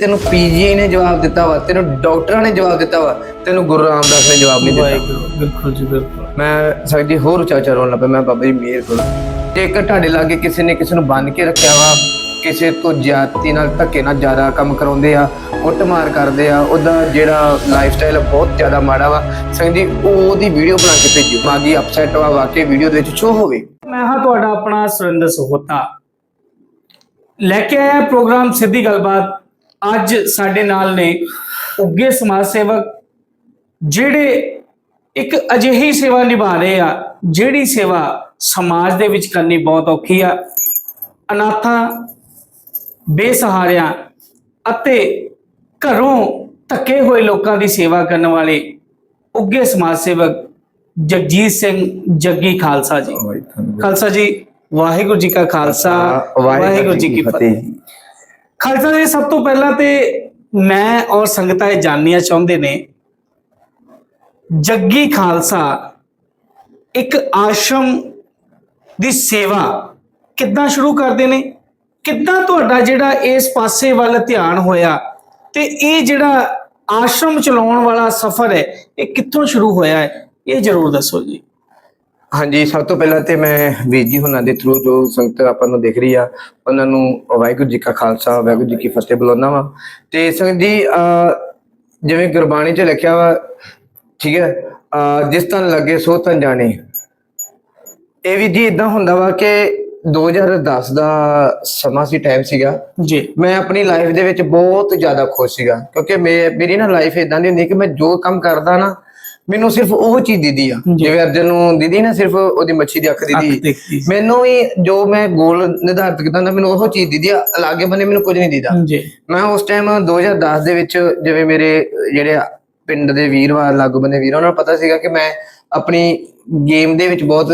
ਤੈਨੂੰ ਪੀਜੀਆਈ ਨੇ ਜਵਾਬ ਦਿੱਤਾ ਵਾ ਤੈਨੂੰ ਡਾਕਟਰਾਂ ਨੇ ਜਵਾਬ ਦਿੱਤਾ ਵਾ ਤੈਨੂੰ ਗੁਰੂ ਰਾਮਦਾਸ ਨੇ ਜਵਾਬ ਨਹੀਂ ਦਿੱਤਾ। ਬਿਲਕੁਲ ਜੀ ਬਿਲਕੁਲ। ਮੈਂ ਸਕਦੀ ਹੋਰ ਉੱਚਾ ਰੋਣ ਲੱਗਾ ਮੈਂ ਬਾਬਾ ਜੀ ਮਿਹਰ ਕਰੋ ਜੇਕਰ ਤੁਹਾਡੇ ਲਾਗੇ ਕਿਸੇ ਨੇ ਕਿਸੇ ਨੂੰ ਬੰਨ ਕੇ ਰੱਖਿਆ ਵਾ ਕਿਸੇ ਤੋਂ ਜਾਤੀ ਨਾਲ ਧੱਕੇ ਨਾਲ ਜ਼ਿਆਦਾ ਕੰਮ ਕਰਾਉਂਦੇ ਆ ਕੁੱਟਮਾਰ ਕਰਦੇ ਆ ਉਹਦਾ ਜਿਹੜਾ ਲਾਈਫ ਸਟਾਈਲ ਬਹੁਤ ਜ਼ਿਆਦਾ ਮਾੜਾ ਵਾ ਸੰਗਦੀ ਉਹਦੀ ਵੀਡੀਓ ਬਣਾ ਕੇ ਭੇਜੋ ਮਾਗੀ ਅਪਸੈਟ ਵਾ ਵਾਕਈ ਵੀਡੀਓ ਦੇ ਵਿੱਚ ਸ਼ੋ ਹੋਵੇ। ਮੈਂ ਹਾਂ ਤੁਹਾਡਾ ਆਪਣਾ ਸੁਰਿੰਦਰ ਸੋਹਤਾ। ਲੈ ਕੇ ਆਇਆ ਪ੍ਰੋਗਰਾਮ ਸਿੱਧੀ ਗੱਲਬਾਤ। ਅੱਜ ਸਾਡੇ ਨਾਲ ਨੇ ਉੱਗੇ ਸਮਾਜ ਸੇਵਕ ਜਿਹੜੇ ਇੱਕ ਅਜਿਹੀ ਸੇਵਾ ਨਿਭਾ ਰਹੇ ਆ ਜਿਹੜੀ ਸੇਵਾ ਸਮਾਜ ਦੇ ਵਿੱਚ ਕਰਨੀ ਬਹੁਤ ਔਖੀ ਆ। ਅਨਾਥਾਂ ਬੇਸਹਾਰਿਆਂ ਅਤੇ ਘਰੋਂ ਧੱਕੇ ਹੋਏ ਲੋਕਾਂ ਦੀ ਸੇਵਾ ਕਰਨ ਵਾਲੇ ਉੱਗੇ ਸਮਾਜ ਸੇਵਕ ਜਗਜੀਤ ਸਿੰਘ ਜੱਗੀ ਖਾਲਸਾ ਜੀ। ਖਾਲਸਾ ਜੀ ਵਾਹਿਗੁਰੂ ਜੀ ਕਾ ਖਾਲਸਾ ਵਾਹਿਗੁਰੂ ਜੀ ਕੀ ਫਤਿਹ। ਖਾਲਸਾ ਜੀ, ਸਭ ਤੋਂ ਪਹਿਲਾਂ ਤੇ ਮੈਂ ਔਰ ਸੰਗਤਾਂ ਇਹ ਜਾਣਨੀਆਂ ਚਾਹੁੰਦੇ ਨੇ, ਜੱਗੀ ਖਾਲਸਾ ਇੱਕ ਆਸ਼ਰਮ ਦੀ ਸੇਵਾ ਕਿੱਦਾਂ ਸ਼ੁਰੂ ਕਰਦੇ ਨੇ? ਕਿੱਦਾਂ ਤੁਹਾਡਾ ਜਿਹੜਾ ਇਸ ਪਾਸੇ ਵੱਲ ਧਿਆਨ ਹੋਇਆ ਤੇ ਇਹ ਜਿਹੜਾ ਆਸ਼ਰਮ ਚਲਾਉਣ ਵਾਲਾ ਸਫ਼ਰ ਹੈ, ਇਹ ਕਿੱਥੋਂ ਸ਼ੁਰੂ ਹੋਇਆ ਹੈ? ਇਹ ਜ਼ਰੂਰ ਦੱਸੋ ਜੀ। ਹਾਂਜੀ ਸਭ ਤੋਂ ਪਹਿਲਾਂ ਤੇ ਮੈਂ ਵੀਰ ਜੀ ਹੁਣਾਂ ਦੇ ਥਰੂ ਜੋ ਸੰਗਤ ਆਪਾਂ ਨੂੰ ਦਿਖ ਰਹੀ ਆ ਉਹਨਾਂ ਨੂੰ ਵਾਹਿਗੁਰੂ ਜੀ ਕਾ ਖਾਲਸਾ ਵਾਹਿਗੁਰੂ ਜੀ ਕੀ ਫਤਿਹ ਬੁਲਾਉਣਾ ਵਾ। ਤੇ ਸੰਗਤ ਜੀ ਜਿਵੇਂ ਗੁਰਬਾਣੀ 'ਚ ਲਿਖਿਆ ਵਾ ਠੀਕ ਹੈ ਜਿਸ ਤਨ ਲੱਗੇ ਸੋ ਤਨ ਜਾਣੇ। ਇਹ ਵੀ ਜੀ ਇਦਾਂ ਹੁੰਦਾ ਵਾ ਕਿ 2010 ਦਾ ਸਮਾਂ ਸੀ ਟਾਈਮ ਸੀਗਾ। ਜੀ। ਮੈਂ ਆਪਣੀ ਲਾਈਫ ਦੇ ਵਿੱਚ ਬਹੁਤ ਜ਼ਿਆਦਾ ਖੁਸ਼ ਸੀਗਾ ਕਿਉਂਕਿ ਮੇਰੀ ਨਾ ਲਾਈਫ ਇਦਾਂ ਦੀ ਹੁੰਦੀ ਕਿ ਮੈਂ ਜੋ ਕੰਮ ਕਰਦਾ ਨਾ ਮੈਨੂੰ ਸਿਰਫ ਉਹ ਚੀਜ਼ ਦੀਦੀ ਆ। ਜਿਵੇਂ ਅਰਜਨ ਨੂੰ ਦੀਦੀ ਨਾ ਸਿਰਫ ਉਹਦੀ ਮੱਛੀ ਦੀ ਅੱਖ ਦੀਦੀ। ਮੈਨੂੰ ਵੀ ਜੋ ਮੈਂ ਗੋਲ ਨਿਰਧਾਰਿਤ ਕੀਤਾ ਹੁੰਦਾ ਮੈਨੂੰ ਉਹ ਚੀਜ਼ ਦੀਦੀ ਆ ਲਾਗੇ ਬੰਨੇ ਮੈਨੂੰ ਕੁਝ ਨਹੀਂ ਦੀਦਾ। ਮੈਂ ਉਸ ਟਾਈਮ 2010 ਦੇ ਵਿੱਚ ਜਿਵੇਂ ਮੇਰੇ ਜਿਹੜੇ ਪਿੰਡ ਦੇ ਵੀਰਵਾਰ ਲਾਗੂ ਬੰਦੇ ਵੀਰ ਨੂੰ ਪਤਾ ਸੀਗਾ ਕਿ ਮੈਂ ਆਪਣੀ ਗੇਮ ਦੇ ਵਿੱਚ ਬਹੁਤ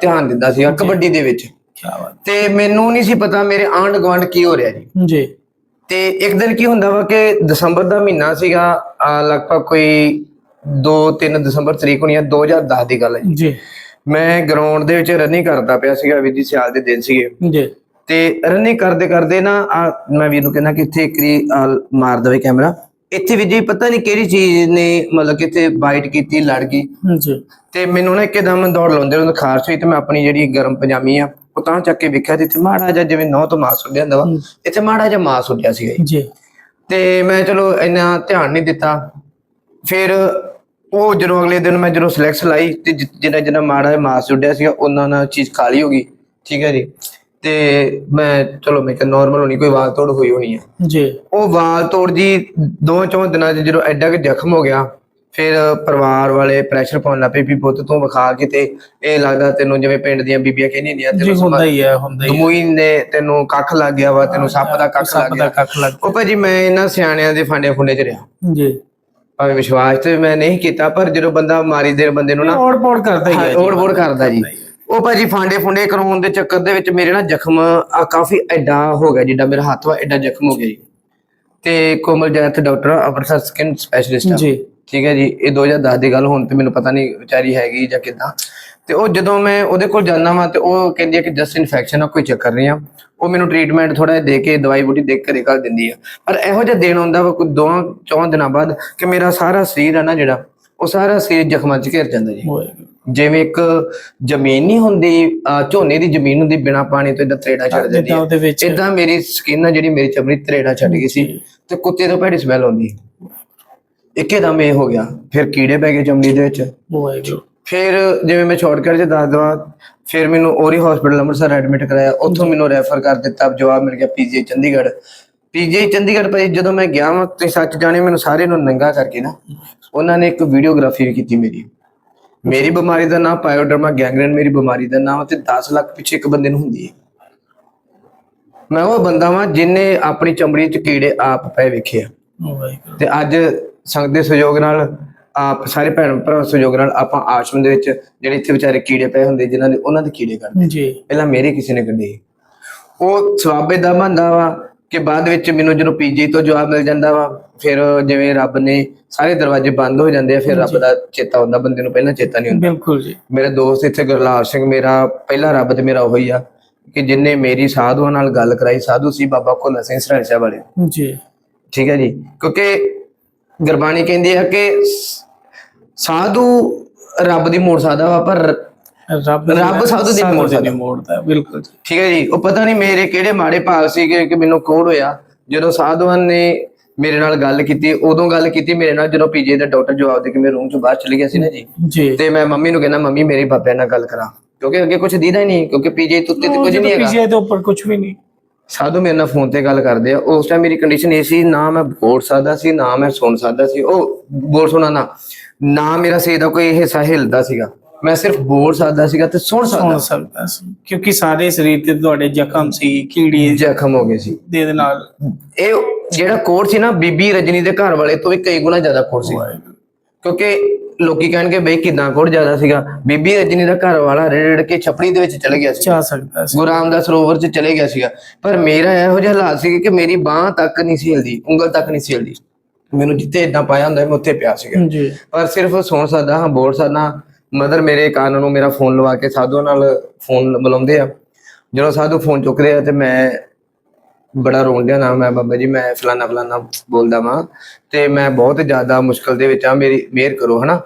ਧਿਆਨ ਦਿੰਦਾ ਸੀਗਾ ਕਬੱਡੀ ਦੇ ਵਿੱਚ। ਤੇ ਮੈਨੂੰ ਨਹੀਂ ਸੀ ਪਤਾ ਮੇਰੇ ਆਂਢ ਗੁਆਂਢ ਕੀ ਹੋ ਰਿਹਾ ਜੀ। ਜੀ। ਤੇ ਇੱਕ ਦਿਨ ਕੀ ਹੁੰਦਾ ਵਾ ਕਿ ਦਸੰਬਰ ਦਾ ਮਹੀਨਾ ਸੀਗਾ ਲਗਭਗ ਕੋਈ 2-3 ਦਸੰਬਰ ਤਰੀਕ ਹੋਣੀ ਆ 2010 ਦੀ ਗੱਲ ਹੈ ਜੀ। ਜੀ। ਮੈਂ ਗਰਾਊਂਡ ਦੇ ਵਿੱਚ ਰਨਿੰਗ ਕਰਦਾ ਪਿਆ ਸੀਗਾ ਵੀਰ ਜੀ ਸਿਆਲ ਦੇ ਦਿਨ ਸੀਗੇ। ਜੀ। ਤੇ ਰਨਿੰਗ ਕਰਦੇ ਕਰਦੇ ਨਾ ਮੈਂ ਵੀਰ ਨੂੰ ਕਹਿੰਦਾ ਕਿ ਇੱਥੇ ਇੱਕ ਰੀ ਆਹ ਮਾਰ ਦਵੇ ਕੈਮਰਾ ਇੱਥੇ ਵੀ ਜੀ ਪਤਾ ਨਹੀਂ ਕਿਹੜੀ ਚੀਜ਼ ਨੇ ਮਤਲਬ ਕਿ ਇੱਥੇ ਬਾਈਟ ਕੀਤੀ ਲੜ ਗਈ। ਜੀ। ਤੇ ਮੈਨੂੰ ਨਾ ਇੱਕਦਮ ਦੌੜ ਲਾਉਂਦੇ ਉਹਨਾਂ ਖਾਰਸ਼ ਹੋਈ ਤੇ ਮੈਂ ਆਪਣੀ ਜਿਹੜੀ ਗਰਮ ਪਜਾਮੀ ਆ ਉਹ ਤਾਂ ਚੱਕ ਕੇ ਵੇਖਿਆ ਤੇ ਇੱਥੇ ਮਾੜਾ ਜਿਹਾ ਜਿਵੇਂ ਨੌ ਤੋਂ ਮਾਸ ਉੱਡਿਆ ਹੁੰਦਾ ਵਾ ਇੱਥੇ ਮਾੜਾ ਜਿਹਾ ਮਾਸ ਉੱਡਿਆ ਸੀਗਾ। ਜੀ। ਤੇ ਮੈਂ ਚਲੋ ਇੰਨਾ ਧਿਆਨ ਨਹੀਂ ਦਿੱਤਾ। ਫਿਰ ਉਹ ਜਦੋਂ ਅਗਲੇ ਦਿਨ ਮੈਂ ਜਦੋਂ ਸਿਲੈਕਸ ਲਾਈ ਤੇ ਜਿ- ਜਿੰਨਾ ਜਿੰਨਾ ਮਾੜਾ ਮਾਸ ਉੱਡਿਆ ਸੀਗਾ ਉਹਨਾਂ ਨਾਲ ਚੀਜ਼ ਕਾਲੀ ਹੋ ਗਈ। ਠੀਕ ਹੈ ਜੀ? ਤੇ ਮੈਂ ਚਲੋ ਮੈਂ ਕਿਹਾ ਨਾਰਮਲ ਹੋਣੀ ਕੋਈ ਵਾਲ ਤੋੜ ਹੋਈ ਹੋਣੀ ਆ। ਜੀ। ਉਹ ਵਾਲ ਤੋੜ ਜੀ ਦੋ ਚੌਂ ਦਿਨਾਂ 'ਚ ਜਦੋਂ ਐਡਾ ਕਿ ਜ਼ਖਮ ਹੋ ਗਿਆ ਫਿਰ ਪਰਿਵਾਰ ਵਾਲੇ ਪ੍ਰੈਸ਼ਰ ਪਾਉਣ ਲੱਗ ਪਏ ਵੀ ਪੁੱਤ ਤੂੰ ਵਿਖਾ ਕੇ ਤੇ ਇਹ ਲੱਗਦਾ ਤੈਨੂੰ ਜਿਵੇਂ ਪਿੰਡ ਦੀਆਂ ਬੀਬੀਆਂ ਕਹਿੰਦੀਆਂ ਹੁੰਦੀਆਂ ਜੀ ਹੁੰਦਾ ਹੀ ਹੈ ਹੁੰਦਾ ਹੀ ਹੈ। ਦਮੂਈ ਨੇ ਤੈਨੂੰ ਕੱਖ ਲੱਗ ਗਿਆ ਵਾ ਤੈਨੂੰ ਸੱਪ ਦਾ ਕੱਖ ਲੱਗ ਸੱਪ ਦਾ ਗਿਆ। ਕੱਖ ਲੱਗ ਉਹ ਭਾਜੀ ਮੈਂ ਇਹਨਾਂ ਸਿਆਣਿਆਂ ਦੇ ਫਾਂਡੇ ਫੁੰਡੇ 'ਚ ਰਿਹਾ। ਜੀ। ਭਾਵੇਂ ਵਿਸ਼ਵਾਸ ਤੇ ਮੈਂ ਨਹੀਂ ਕੀਤਾ ਪਰ ਜਦੋਂ ਬੰਦਾ ਮਾਰੀ ਦੇ ਬੰਦੇ ਨੂੰ ਨਾ ਔੜ ਪੌੜ ਕਰਦਾ ਹੀ। ਓੜ ਬੋੜ ਕਰਦਾ ਜੀ। ਉਹ ਭਾਜੀ ਫਾਂਡੇ ਫੁੰਡੇ ਕਰਾਉਣ ਦੇ ਚੱਕਰ ਦੇ ਵਿੱਚ ਮੇਰੇ ਨਾ ਜ਼ਖਮ ਆ ਕਾਫੀ ਐਡਾ ਹੋ ਗਿਆ ਜਿੱਡਾ ਮੇਰਾ ਹੱਥ ਵਾ ਐਡਾ ਜ਼ਖਮ ਹੋ ਗਿਆ ਜੀ। ਤੇ Komal Jaith doctor Amritsar skin specialist ਜੀ। ਠੀਕ ਹੈ ਜੀ ਇਹ 2010 ਦੀ ਗੱਲ ਹੁਣ ਤੇ ਮੈਨੂੰ ਪਤਾ ਨਹੀਂ ਵਿਚਾਰੀ ਹੈਗੀ ਜਾਂ ਕਿਦਾਂ। ਤੇ ਉਹ ਜਦੋਂ ਮੈਂ ਉਹਦੇ ਕੋਲ ਜਾਂਦਾ ਵਾਂ ਤੇ ਉਹ ਕਹਿੰਦੀ ਹੈ ਕਿ ਜਸਟ ਇਨਫੈਕਸ਼ਨ ਆ ਕੋਈ ਚੱਕਰ ਨਹੀਂ ਆ। ਉਹ ਮੈਨੂੰ ਟ੍ਰੀਟਮੈਂਟ ਥੋੜਾ ਦੇ ਕੇ ਦਵਾਈ ਬੂਟੀ ਦੇ ਕੇ ਕਰ ਦਿੰਦੀ ਆ। ਪਰ ਇਹੋ ਜਿਹਾ ਦਿਨ ਆਉਂਦਾ ਵਾ ਕੋਈ ਦੋ ਚੌਂ ਦਿਨਾਂ ਬਾਅਦ ਕਿ ਮੇਰਾ ਸਾਰਾ ਸਰੀਰ ਆ ਨਾ ਜਿਹੜਾ ਉਹ ਸਾਰਾ ਸਰੀਰ ਜ਼ਖਮਾਂ 'ਚ ਘਿਰ ਜਾਂਦਾ ਜੀ। ਜਿਵੇਂ ਇੱਕ ਜ਼ਮੀਨ ਨਹੀਂ ਹੁੰਦੀ ਝੋਨੇ ਦੀ ਜ਼ਮੀਨ ਹੁੰਦੀ ਬਿਨਾ ਪਾਣੀ ਤੋਂ ਇਦਾਂ ਤਰੇੜਾ ਛੱਡ ਦਿੰਦੀ ਜਿੱਦਾਂ ਵਿੱਚ ਇਦਾਂ ਮੇਰੀ ਸਕਿਨ ਆ ਜਿਹੜੀ ਮੇਰੀ ਚਮੜੀ ਤਰੇੜਾ ਛੱਡ ਗਈ ਸੀ ਤੇ ਕੁੱਤੇ ਤੋਂ ਭੈੜੀ ਸਮੈਲ ਆਉਂਦੀ। ਇੱਕੇਦਮ ਇਹ ਹੋ ਗਿਆ। ਫਿਰ ਕੀੜੇ ਪੈ ਗਏ ਚਮੜੀ ਦੇ ਵਿੱਚ। ਹੋਏਗਾ ਫਿਰ ਜਿਵੇਂ ਮੈਂ ਸ਼ਾਰਟਕਟ 'ਚ ਦੱਸ ਦਵਾਂ ਫਿਰ ਮੈਨੂੰ ਔਰੀ ਹਸਪੀਟਲ ਅੰਮ੍ਰਿਤਸਰ ਐਡਮਿਟ ਕਰਾਇਆ। ਉੱਥੋਂ ਮੈਨੂੰ ਰੈਫਰ ਕਰ ਦਿੱਤਾ ਜਵਾਬ ਮਿਲ ਗਿਆ ਪੀਜੀ ਚੰਡੀਗੜ੍ਹ। ਪੀਜੀ ਚੰਡੀਗੜ੍ਹ ਭਾਈ ਜਦੋਂ ਮੈਂ ਗਿਆ ਮੈਂ ਤੇ ਸੱਚ ਜਾਣੇ ਮੈਨੂੰ ਸਾਰੇ ਨੂੰ ਨੰਗਾ ਕਰਕੇ ਨਾ ਉਹਨਾਂ ਨੇ ਇੱਕ ਵੀਡੀਓਗ੍ਰਾਫੀ ਵੀ ਕੀਤੀ ਮੇਰੀ। ਮੇਰੀ ਬਿਮਾਰੀ ਦਾ ਨਾਮ ਪਾਇਓਡਰਮਾ ਗੈਂਗਰੀਨ ਮੇਰੀ ਬਿਮਾਰੀ ਦਾ ਨਾਮ ਤੇ 10 ਲੱਖ ਪਿੱਛੇ ਇੱਕ ਬੰਦੇ ਨੂੰ ਹੁੰਦੀ ਹੈ। ਮੈਂ ਉਹ ਬੰਦਾ ਵਾਂ ਜਿਨੇ ਆਪਣੀ ਚਮੜੀ 'ਚ ਕੀੜੇ ਆਪ ਪਏ ਵੇਖੇ ਆ। ਤੇ ਅੱਜ ਸੰਗਤ ਦੇ ਸਹਿਯੋਗ ਨਾਲ ਆਪ ਸਾਰੇ ਭੈਣ ਭਰਾ ਸਹਿਯੋਗ ਨਾਲ ਆਪਾਂ ਆਸ਼ਰਮ ਦੇ ਵਿੱਚ ਜਿਹੜੇ ਇੱਥੇ ਵਿਚਾਰੇ ਕੀੜੇ ਪਏ ਹੁੰਦੇ ਜਿਨ੍ਹਾਂ ਦੇ ਉਹਨਾਂ ਦੇ ਕੀੜੇ ਕੱਢਦੇ ਜੀ। ਪਹਿਲਾਂ ਮੇਰੇ ਕਿਸੇ ਨੇ ਕੱਢੇ। ਉਹ ਸਵਾਬੇ ਦਾ ਬੰਦਾ ਵਾ ਕਿ ਬਾਅਦ ਵਿੱਚ ਮੈਨੂੰ ਜਦੋਂ ਪੀਜੀ ਤੋਂ ਜਵਾਬ ਮਿਲ ਜਾਂਦਾ ਵਾ ਫਿਰ ਜਿਵੇਂ ਰੱਬ ਨੇ ਸਾਰੇ ਦਰਵਾਜ਼ੇ ਬੰਦ ਹੋ ਜਾਂਦੇ ਆ ਫਿਰ ਰੱਬ ਦਾ ਚੇਤਾ ਹੁੰਦਾ ਬੰਦੇ ਨੂੰ ਪਹਿਲਾਂ ਚੇਤਾ ਨਹੀਂ ਹੁੰਦਾ। ਬਿਲਕੁਲ ਜੀ। ਮੇਰੇ ਦੋਸਤ ਇੱਥੇ ਗੁਰਲਾਲ ਸਿੰਘ ਮੇਰਾ ਪਹਿਲਾ ਰੱਬ ਤੇ ਮੇਰਾ ਉਹੀ ਆ ਕਿ ਜਿਨੇ ਮੇਰੀ ਸਾਧੂਆਂ ਨਾਲ ਗੱਲ ਕਰਾਈ ਸਾਧੂ ਸੀ ਬਾਬਾ ਕੋਲਾ ਸਿੰਘ ਸਰਾਇਸ਼ਾ ਵਾਲੇ। ਜੀ। ਠੀਕ ਹੈ ਜੀ। ਕਿਉਂਕਿ ਗੁਰਬਾਣੀ ਕਹਿੰਦੀ ਹੈ ਕਿ ਸਾਧੂ ਰੱਬ ਦੀ ਮੋੜ ਸਕਦਾ ਵਾ ਪਰ ਰੱਬ ਰੱਬ ਸਾਧੂ ਦੀ ਮੋੜ ਸਕਦਾ। ਮੋੜਦਾ ਬਿਲਕੁਲ। ਠੀਕ ਹੈ ਜੀ ਉਹ ਪਤਾ ਨਹੀਂ ਮੇਰੇ ਕਿਹੜੇ ਮਾੜੇ ਭਾਗ ਸੀਗੇ ਕਿ ਮੈਨੂੰ ਕੋੜ ਹੋਇਆ। ਜਦੋਂ ਸਾਧੂਆਂ ਨੇ ਮੇਰੇ ਨਾਲ ਗੱਲ ਕੀਤੀ ਉਦੋਂ ਗੱਲ ਕੀਤੀ ਮੇਰੇ ਨਾਲ ਜਦੋਂ ਪੀਜੀ ਦਾ ਡਾਕਟਰ ਜਵਾਬ ਦੇ ਕੇ ਮੇਰੇ ਰੂਮ ਚੋਂ ਬਾਹਰ ਚਲੇ ਗਿਆ ਸੀ ਨਾ ਜੀ। ਤੇ ਮੈਂ ਮੰਮੀ ਨੂੰ ਕਹਿੰਦਾ ਮੰਮੀ ਮੇਰੀ ਬਾਬਿਆਂ ਨਾਲ ਗੱਲ ਕਰਾ। ਕਿਉਂਕਿ ਅੱਗੇ ਕੁਝ ਦੀਦਾ ਹੀ ਨਹੀਂ ਕਿਉਂਕਿ ਪੀਜੀ ਤੇ ਕੁਝ ਨਹੀਂ ਹੈਗਾ। ਪੀਜੀਆਈ ਦੇ ਉੱਪਰ ਕੁਝ ਵੀ ਨਹੀਂ। ਸਾਧੂ ਮੇਰੇ ਨਾਲ ਫੋਨ ਤੇ ਗੱਲ ਕਰਦੇ ਆ। ਉਸ ਟਾਈਮ ਮੇਰੀ ਕੰਡੀਸ਼ਨ ਇਹ ਸੀ ਨਾ ਮੈਂ ਬੋਲ ਸਕਦਾ ਸੀ ਨਾ ਮੈਂ ਸੁਣ ਸਕਦਾ ਸੀ। ਉਹ ਬੋਲ ਸੁਣਾ ਨਾ ਮੇਰਾ ਸੇ ਦਾ ਕੋਈ ਹਿੱਸਾ ਹਿਲਦਾ ਸੀਗਾ। ਮੈਂ ਸਿਰਫ ਬੋਲ ਸਕਦਾ ਸੀਗਾ ਤੇ ਸੁਣ ਸੁਣ ਸਕਦਾ ਸੀ। ਕਿਉਂਕਿ ਸਾਰੇ ਸਰੀਰ ਤੇ ਤੁਹਾਡੇ ਜ਼ਖਮ ਸੀ ਕੀੜੀ ਜ਼ਖਮ ਹੋ ਗਏ ਸੀ। ਦੇ ਦੇ ਨਾਲ। ਇਹ ਜਿਹੜਾ ਕੋਡ ਸੀ ਨਾ ਬੀਬੀ ਰਜਨੀ ਦੇ ਘਰ ਵਾਲੇ ਤੋਂ ਵੀ ਕਈ ਗੁਣਾ ਜ਼ਿਆਦਾ ਕੋਡ ਸੀ। ਕਿਉਂਕਿ ਲੋਕੀ ਕਹਿਣਗੇ ਬਈ ਕਿੰਨਾ ਕੋਡ ਜ਼ਿਆਦਾ ਸੀਗਾ। ਬੀਬੀ ਰਜਨੀ ਦਾ ਘਰ ਵਾਲਾ ਰੇੜ ਕੇ ਛਪੜੀ ਦੇ ਵਿੱਚ ਚਲੇ ਗਿਆ ਸੀ। ਚਾ ਸਕਦਾ ਸੀ। ਗੁਰੂ ਰਾਮਦਾਸ ਸਰੋਵਰ 'ਚ ਚਲੇ ਗਿਆ ਸੀਗਾ। ਪਰ ਮੇਰਾ ਇਹੋ ਜਿਹਾ ਹਾਲਾਤ ਸੀ ਕਿ ਮੇਰੀ ਬਾਹ ਤੱਕ ਨਹੀਂ ਸੀ ਹਿਲਦੀ ਉਂਗਲ ਤੱਕ ਨਹੀਂ ਸੀ ਹਿਲਦੀ। ਮੈਨੂੰ ਜਿੱਥੇ ਇਦਾਂ ਪਾਇਆ ਹੁੰਦਾ ਮੈਂ ਉੱਥੇ ਪਿਆ ਸੀਗਾ। ਜੀ। ਪਰ ਸਿਰਫ ਸੁਣ ਸਕਦਾ ਹਾਂ ਬੋਲ ਸਕਦਾ ਮਦਰ ਮੇਰੇ ਕੰਨ ਨੂੰ ਮੇਰਾ ਫੋਨ ਲਵਾ ਕੇ ਸਾਧੂਆਂ ਨਾਲ ਫੋਨ ਬੁਲਾਉਂਦੇ ਆ। ਜਦੋਂ ਸਾਧੂ ਫੋਨ ਚੁੱਕਦੇ ਆ ਤੇ ਮੈਂ ਬੜਾ ਰੋਣ ਡਿਆ ਨਾ ਮੈਂ ਬਾਬਾ ਜੀ ਮੈਂ ਫਲਾਨਾ ਫਲਾਨਾ ਬੋਲਦਾ ਵਾਂ ਤੇ ਮੈਂ ਬਹੁਤ ਜ਼ਿਆਦਾ ਮੁਸ਼ਕਲ ਦੇ ਵਿੱਚ ਆ ਮੇਰੀ ਮਿਹਰ ਕਰੋ ਹਨਾ।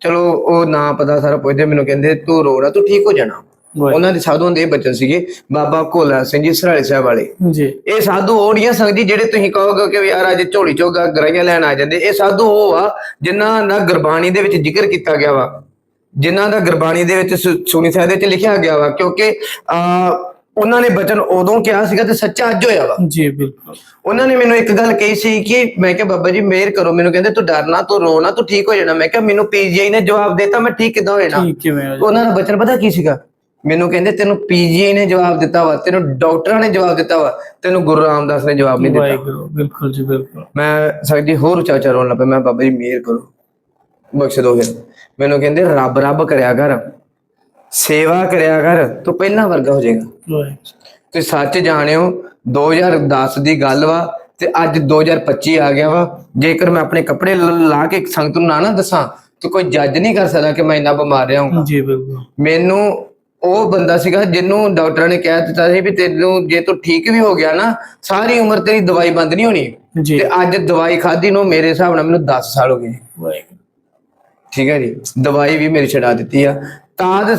ਚਲੋ ਉਹ ਨਾ ਪਤਾ ਸਾਰਾ ਪੁੱਛਦੇ ਮੈਨੂੰ ਕਹਿੰਦੇ ਤੂੰ ਰੋਣਾ ਤੂੰ ਠੀਕ ਹੋ ਜਾਣਾ। ਉਹਨਾਂ ਦੇ ਸਾਧੂਆਂ ਦੇ ਬਚਨ ਸੀਗੇ ਬਾਬਾ ਕੋਲਾ ਸਿੰਘ ਜੀ ਸਰਾਲੇ ਸਾਹਿਬ ਵਾਲੇ। ਜੀ। ਇਹ ਸਾਧੂ ਓੜੀਆਂ ਸੰਗਤ ਜੀ ਜਿਹੜੇ ਤੁਸੀਂ ਕਹੋਗੇ ਕਿ ਯਾਰ ਅੱਜ ਝੋਲੀ ਚੋਗਾ ਗਰਾਈਆਂ ਲੈਣ ਆ ਜਾਂਦੇ। ਇਹ ਸਾਧੂ ਉਹ ਆ ਜਿਨ੍ਹਾਂ ਦਾ ਗੁਰਬਾਣੀ ਦੇ ਵਿੱਚ ਜ਼ਿਕਰ ਕੀਤਾ ਗਿਆ ਵਾ। ਜਿਨ੍ਹਾਂ ਦਾ ਗੁਰਬਾਣੀ ਦੇ ਵਿੱਚ ਸੁਣੀ ਸਾਹਿਬ ਦੇ ਵਿੱਚ ਲਿਖਿਆ ਗਿਆ ਵਾ ਕਿਉਂਕਿ ਆ ਉਹਨਾਂ ਨੇ ਬਚਨ ਉਦੋਂ ਕਿਹਾ ਸੀਗਾ ਤੇ ਸੱਚਾ ਅੱਜ ਹੋਇਆ ਵਾ। ਜੀ ਬਿਲਕੁਲ। ਉਹਨਾਂ ਨੇ ਮੈਨੂੰ ਇੱਕ ਗੱਲ ਕਹੀ ਸੀ ਕਿ ਮੈਂ ਕਿਹਾ ਬਾਬਾ ਜੀ ਮਿਹਰ ਕਰੋ। ਮੈਨੂੰ ਕਹਿੰਦੇ ਤੂੰ ਡਰਨਾ ਤੂੰ ਰੋਣਾ ਤੂੰ ਠੀਕ ਹੋ ਜਾਣਾ। ਮੈਂ ਕਿਹਾ ਮੈਨੂੰ ਪੀਜੀਆਈ ਨੇ ਜਵਾਬ ਦਿੱਤਾ ਮੈਂ ਠੀਕ ਕਿਦਾਂ ਹੋ ਜਾਣਾ? ਠੀਕ ਕਿਵੇਂ ਹੋ ਉਹਨਾਂ ਦਾ ਬਚਨ ਪਤਾ ਕੀ ਸੀਗਾ? ਮੈਨੂੰ ਕਹਿੰਦੇ ਤੈਨੂੰ ਪੀਜੀਆਈ ਨੇ ਜਵਾਬ ਦਿੱਤਾ ਵਾ ਤੈਨੂੰ ਡਾਕਟਰਾਂ ਨੇ ਜਵਾਬ ਦਿੱਤਾ ਵਾ ਤੈਨੂੰ ਗੁਰੂ ਰਾਮਦਾਸ ਨੇ ਜਵਾਬ ਨਹੀਂ ਦਿੱਤਾ। ਵਾਹਿਗੁਰੂ ਬਿਲਕੁਲ ਜੀ ਬਿਲਕੁਲ। ਮੈਂ ਸਕਦੀ ਹੋਰ ਉੱਚਾ ਉੱਚਾ ਰੋਣ ਲੱਗ ਪਿਆ ਮੈਂ ਬਾਬਾ ਜੀ ਮਿਹਰ ਕਰੋ ਬਖਸ਼ ਦੋ ਫਿਰ। ਮੈਨੂੰ ਕਹਿੰਦੇ ਰੱਬ ਰੱਬ ਕਰਿਆ ਕਰ ਸੇਵਾ ਕਰਿਆ ਕਰ ਤੂੰ ਪਹਿਲਾਂ ਵਰਗਾ ਹੋ ਜਾਏਗਾ। ਵਾਹਿਗੁਰੂ। ਤੇ ਸੱਚ ਜਾਣਿਓ 2010 ਦੀ ਗੱਲ ਵਾ ਤੇ ਅੱਜ 2025 ਆ ਗਿਆ ਵਾ। ਜੇਕਰ ਮੈਂ ਆਪਣੇ ਕੱਪੜੇ ਲ- ਲਾ ਕੇ ਸੰਗਤ ਨੂੰ ਨਾ ਨਾ ਦੱਸਾਂ ਤੇ ਕੋਈ ਜੱਜ ਨਹੀਂ ਕਰ ਸਕਦਾ ਕਿ ਮੈਂ ਇੰਨਾ ਬਿਮਾਰ ਰਿਹਾ ਹਾਂ ਜੀ ਬਿਲਕੁਲ। ਮੈਨੂੰ ਉਹ ਬੰਦਾ ਸੀਗਾ ਜਿਹਨੂੰ ਡਾਕਟਰਾਂ ਨੇ ਕਹਿ ਦਿੱਤਾ ਸੀ ਵੀ ਤੈਨੂੰ ਜੇ ਤੂੰ ਠੀਕ ਵੀ ਹੋ ਗਿਆ ਨਾ ਸਾਰੀ ਉਮਰ ਤੇਰੀ ਦਵਾਈ ਬੰਦ ਨਹੀਂ ਹੋਣੀ। ਜੀ। ਤੇ ਅੱਜ ਦਵਾਈ ਖਾਧੀ ਨੂੰ ਮੇਰੇ ਹਿਸਾਬ ਨਾਲ ਮੈਨੂੰ 10 ਸਾਲ ਹੋ ਗਏ ਠੀਕ ਹੈ ਜੀ। ਦਵਾਈ ਵੀ ਮੇਰੀ ਛਡਾ ਦਿੱਤੀ ਆ। ਤਾਂ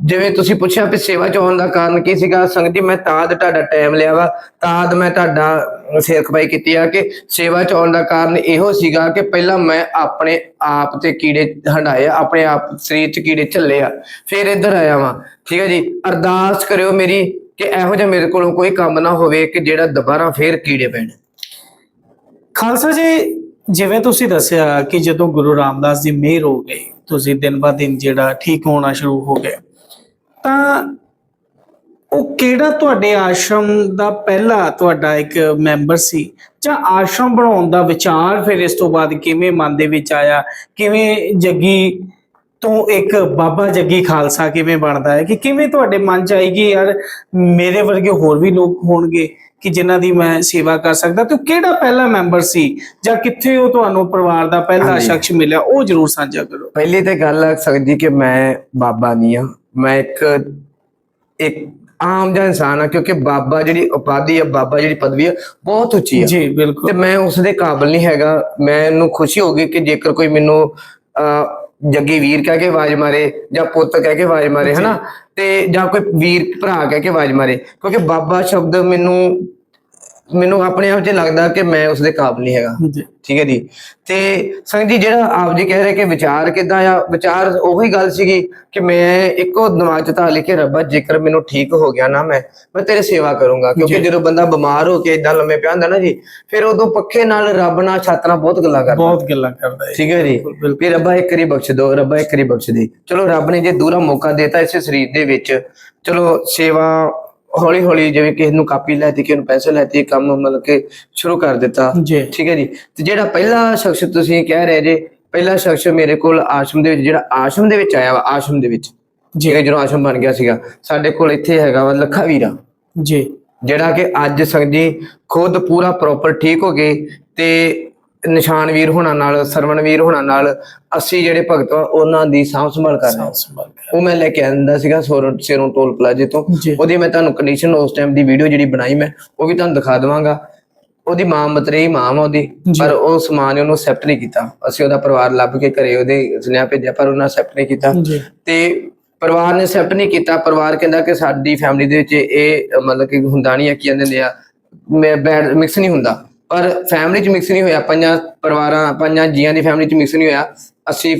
ਜਿਵੇਂ ਤੁਸੀਂ ਪੁੱਛਿਆ ਵੀ ਸੇਵਾ ਚ ਆਉਣ ਦਾ ਕਾਰਨ ਕੀ ਸੀਗਾ, ਸੰਗਤ ਜੀ, ਮੈਂ ਤਾਂ ਤੁਹਾਡਾ ਟਾਈਮ ਲਿਆ ਵਾ, ਤਾਂ ਮੈਂ ਤੁਹਾਡਾ ਸਿਰ ਖਪਾਈ ਕੀਤੀ ਆ ਕਿ ਸੇਵਾ ਚ ਆਉਣ ਦਾ ਕਾਰਨ ਇਹੋ ਸੀਗਾ ਕਿ ਪਹਿਲਾਂ ਮੈਂ ਆਪਣੇ ਆਪ ਤੇ ਕੀੜੇ ਹੰਡਾਏ ਆਪਣੇ ਆਪ ਸਰੀਰ ਚ ਕੀੜੇ ਝੱਲੇ ਆ, ਫਿਰ ਇੱਧਰ ਆਇਆ ਵਾਂ, ਠੀਕ ਹੈ ਜੀ, ਅਰਦਾਸ ਕਰਿਓ ਮੇਰੀ ਕਿ ਇਹੋ ਜਿਹਾ ਮੇਰੇ ਕੋਲੋਂ ਕੋਈ ਕੰਮ ਨਾ ਹੋਵੇ ਕਿ ਜਿਹੜਾ ਦੁਬਾਰਾ ਫੇਰ ਕੀੜੇ ਪੈਣ। ਖਾਲਸਾ ਜੀ, ਜਿਵੇਂ ਤੁਸੀਂ ਦੱਸਿਆ ਕਿ ਜਦੋਂ ਗੁਰੂ ਰਾਮਦਾਸ ਜੀ ਮਿਹਰ ਹੋ ਗਈ ਤੁਸੀਂ ਦਿਨ ਬਾ ਦਿਨ ਜਿਹੜਾ ਠੀਕ ਹੋਣਾ ਸ਼ੁਰੂ ਹੋ ਗਿਆ ਤਾਂ ਉਹ ਕਿਹੜਾ ਤੁਹਾਡੇ ਆਸ਼ਰਮ ਦਾ ਪਹਿਲਾ ਤੁਹਾਡਾ ਇੱਕ ਮੈਂਬਰ ਸੀ? ਜਾਂ ਆਸ਼ਰਮ ਬਣਾਉਣ ਦਾ ਵਿਚਾਰ ਫਿਰ ਇਸ ਤੋਂ ਬਾਅਦ ਕਿਵੇਂ ਮਨ ਦੇ ਵਿੱਚ ਆਇਆ? ਕਿਵੇਂ ਜੱਗੀ ਤੋਂ ਇੱਕ ਬਾਬਾ ਜੱਗੀ ਖਾਲਸਾ ਕਿਵੇਂ ਬਣਦਾ ਹੈ? ਕਿ ਕਿਵੇਂ ਤੁਹਾਡੇ ਮਨ ਚ ਕਿ ਯਾਰ ਮੇਰੇ ਵਰਗੇ ਹੋਰ ਵੀ ਲੋਕ ਹੋਣਗੇ ਕਿ ਜਿਨ੍ਹਾਂ ਦੀ ਮੈਂ ਸੇਵਾ ਕਰ ਸਕਦਾ? ਤੇ ਉਹ ਕਿਹੜਾ ਪਹਿਲਾ ਮੈਂਬਰ ਸੀ? ਜਾਂ ਕਿੱਥੇ ਉਹ ਤੁਹਾਨੂੰ ਪਰਿਵਾਰ ਦਾ ਪਹਿਲਾ। ਸ਼ਖਸ ਮਿਲਿਆ? ਉਹ ਜਰੂਰ ਸਾਂਝਾ ਕਰੋ। ਪਹਿਲੀ ਤੇ ਗੱਲ ਆ ਸਕਦੀ ਕਿ ਮੈਂ ਬਾਬਾ ਨਹੀਂ ਆ ਮੈਂ ਇੱਕ ਇੱਕ ਆਮ ਜਿਹਾ ਇਨਸਾਨ ਆ ਕਿਉਂਕਿ ਬਾਬਾ ਜਿਹੜੀ ਉਪਾਧੀ ਆ ਬਾਬਾ ਜਿਹੜੀ ਪਦਵੀ ਆ ਬਹੁਤ ਉੱਚੀ ਆ। ਜੀ ਤੇ ਬਿਲਕੁਲ ਮੈਂ ਉਸ ਦੇ ਕਾਬਿਲ ਨਹੀਂ ਹੈਗਾ। ਮੈਨੂੰ ਖੁਸ਼ੀ ਹੋਗੀ ਕਿ ਜੇਕਰ ਕੋਈ ਮੈਨੂੰ ਜੱਗੀ ਵੀਰ ਕਹਿ ਕੇ ਆਵਾਜ਼ ਮਾਰੇ ਜਾਂ ਪੁੱਤ ਕਹਿ ਕੇ ਆਵਾਜ਼ ਮਾਰੇ ਹਨਾ? ਤੇ ਜਾਂ ਕੋਈ ਵੀਰ ਭਰਾ ਕਹਿ ਕੇ ਆਵਾਜ਼ ਮਾਰੇ ਕਿਉਂਕਿ ਬਾਬਾ ਸ਼ਬਦ ਮੈਨੂੰ ਮੈਨੂੰ ਆਪਣੇ ਆਪ 'ਚ ਲੱਗਦਾ ਕਿ ਮੈਂ ਉਸ ਦੇ ਕਾਬਿਲ ਨਹੀਂ ਹੈਗਾ। ਜੀ ਠੀਕ ਹੈ ਜੀ। ਤੇ ਸੰਗ ਜੀ ਜਿਹੜਾ ਆਪ ਜੀ ਕਹਿ ਰਹੇ ਕਿ ਵਿਚਾਰ ਕਿਦਾਂ ਆ ਵਿਚਾਰ ਉਹੀ ਗੱਲ ਸੀਗੀ ਕਿ ਮੈਂ ਇੱਕੋ ਦਿਮਾਗ 'ਚ ਤਾਂ ਲਿਖੇ ਰੱਬਾ ਜੇਕਰ ਮੈਨੂੰ ਠੀਕ ਹੋ ਗਿਆ ਨਾ ਮੈਂ ਮੈਂ ਤੇਰੀ ਸੇਵਾ ਕਰੂੰਗਾ। ਕਿਉਂਕਿ। ਜਦੋਂ ਬੰਦਾ ਬਿਮਾਰ ਹੋ ਕੇ ਇਦਾਂ ਲੰਮੇ ਪਿਆ ਹੁੰਦਾ ਨਾ ਜੀ ਫਿਰ ਉਦੋਂ ਪੱਖੇ ਨਾਲ ਰੱਬ ਨਾਲ ਛੱਤ ਨਾਲ ਬਹੁਤ ਗੱਲਾਂ ਕਰਦਾ। ਬਹੁਤ ਗੱਲਾਂ ਕਰਦਾ ਹੈ ਠੀਕ ਹੈ ਜੀ। ਵੀ ਰੱਬਾ ਇੱਕ ਵਾਰੀ ਬਖਸ਼ ਦਿਓ ਰੱਬਾ ਇੱਕ ਵਾਰੀ ਬਖਸ਼ ਦੇ। ਚਲੋ ਰੱਬ ਨੇ ਜੇ ਦੂਰਾ ਮੌਕਾ ਦੇਤਾ ਇਸੇ ਸਰੀਰ ਦੇ ਵਿੱਚ ਚਲੋ ਸੇਵਾ ਹੌਲੀ ਹੌਲੀ ਜਿਵੇਂ ਕਿਸੇ ਨੂੰ ਕਾਪੀ ਲੈਤੀ ਕਿਸੇ ਨੂੰ ਪੈਸੇ ਲੈਤੀ ਕੰਮ ਮਤਲਬ ਕਿ ਸ਼ੁਰੂ ਕਰ ਦਿੱਤਾ। ਜੀ। ਠੀਕ ਹੈ ਜੀ? ਤੇ ਜਿਹੜਾ ਪਹਿਲਾ ਸ਼ਖਸ ਤੁਸੀਂ ਕਹਿ ਰਹੇ ਜੇ ਪਹਿਲਾ ਸ਼ਖਸ ਮੇਰੇ ਕੋਲ ਆਸ਼ਰਮ ਦੇ ਵਿੱਚ ਜਿਹੜਾ ਆਸ਼ਰਮ ਦੇ ਵਿੱਚ ਆਇਆ ਵਾ ਆਸ਼ਰਮ ਦੇ ਵਿੱਚ। ਜੀ। ਜਿਹੜਾ ਜਦੋਂ ਆਸ਼ਰਮ ਬਣ ਗਿਆ ਸੀਗਾ ਸਾਡੇ ਕੋਲ ਇੱਥੇ ਹੈਗਾ ਵਾ ਲੱਖਾ ਵੀਰਾ। ਜੀ। ਜਿਹੜਾ ਕਿ ਅੱਜ ਸੰਗ ਜੀ ਖੁਦ ਪੂਰਾ ਪ੍ਰੋਪਰ ਠੀਕ ਹੋ ਗਏ ਤੇ ਨਿਸ਼ਾਨ ਵੀਰ ਹੋਣਾ ਨਾਲ ਸਰਵਣ ਵੀਰ ਹੋਣਾ ਨਾਲ ਅਸੀਂ ਜਿਹੜੇ ਭਗਤ ਆ ਉਹਨਾਂ ਦੀ ਸਾਂਭ ਸੰਭਾਲ ਕਰ ਰਹੇ ਹਾਂ। ਉਹ ਮੈਂ ਲੈ ਕੇ ਆਂਦਾ ਸੀਗਾ ਸੋਰ ਸੇਰੋਂ ਟੋਲ ਪਲਾਜੇ ਤੋਂ। ਉਹਦੀ ਮੈਂ ਤੁਹਾਨੂੰ ਕੰਡੀਸ਼ਨ ਉਸ ਟਾਈਮ ਦੀ ਵੀਡੀਓ ਜਿਹੜੀ ਬਣਾਈ ਮੈਂ ਉਹ ਵੀ ਤੁਹਾਨੂੰ ਦਿਖਾ ਦਵਾਂਗਾ। ਉਹਦੀ ਮਾਂ ਮਤਰੇਈ ਮਾਂ ਉਹਦੀ। ਪਰ ਉਸ ਮਾਂ ਨੇ ਉਹਨੂੰ ਅਸੈਪਟ ਨਹੀਂ ਕੀਤਾ। ਅਸੀਂ ਉਹਦਾ ਪਰਿਵਾਰ ਲੱਭ ਕੇ ਘਰੇ ਉਹਦੇ ਸੁਨੇਹਾ ਭੇਜਿਆ ਪਰ ਉਹਨਾਂ ਅਸੈਪਟ ਨਹੀਂ ਕੀਤਾ। ਤੇ ਪਰਿਵਾਰ ਨੇ ਅਸੈਪਟ ਨਹੀਂ ਕੀਤਾ। ਪਰਿਵਾਰ ਕਹਿੰਦਾ ਕਿ ਸਾਡੀ ਫੈਮਿਲੀ ਦੇ ਵਿੱਚ ਇਹ ਮਤਲਬ ਕਿ ਹੁੰਦਾ ਨਹੀਂ ਆ ਕੀ ਕਹਿੰਦੇ ਨੇ ਆ ਮੈਂ ਬੈਡ ਮਿਕਸ ਨਹੀਂ ਹੁੰਦਾ। ਪਰ ਫੈਮਿਲੀ ਚ ਮਿਕਸ ਨਹੀਂ ਹੋਇਆ। ਪੰਜਾਂ ਪਰਿਵਾਰਾਂ ਪੰਜਾਂ ਜੀਆਂ ਦੀ ਫੈਮਿਲੀ ਚ ਮਿਕਸ ਨਹੀਂ ਹੋਇਆ। ਅਸੀਂ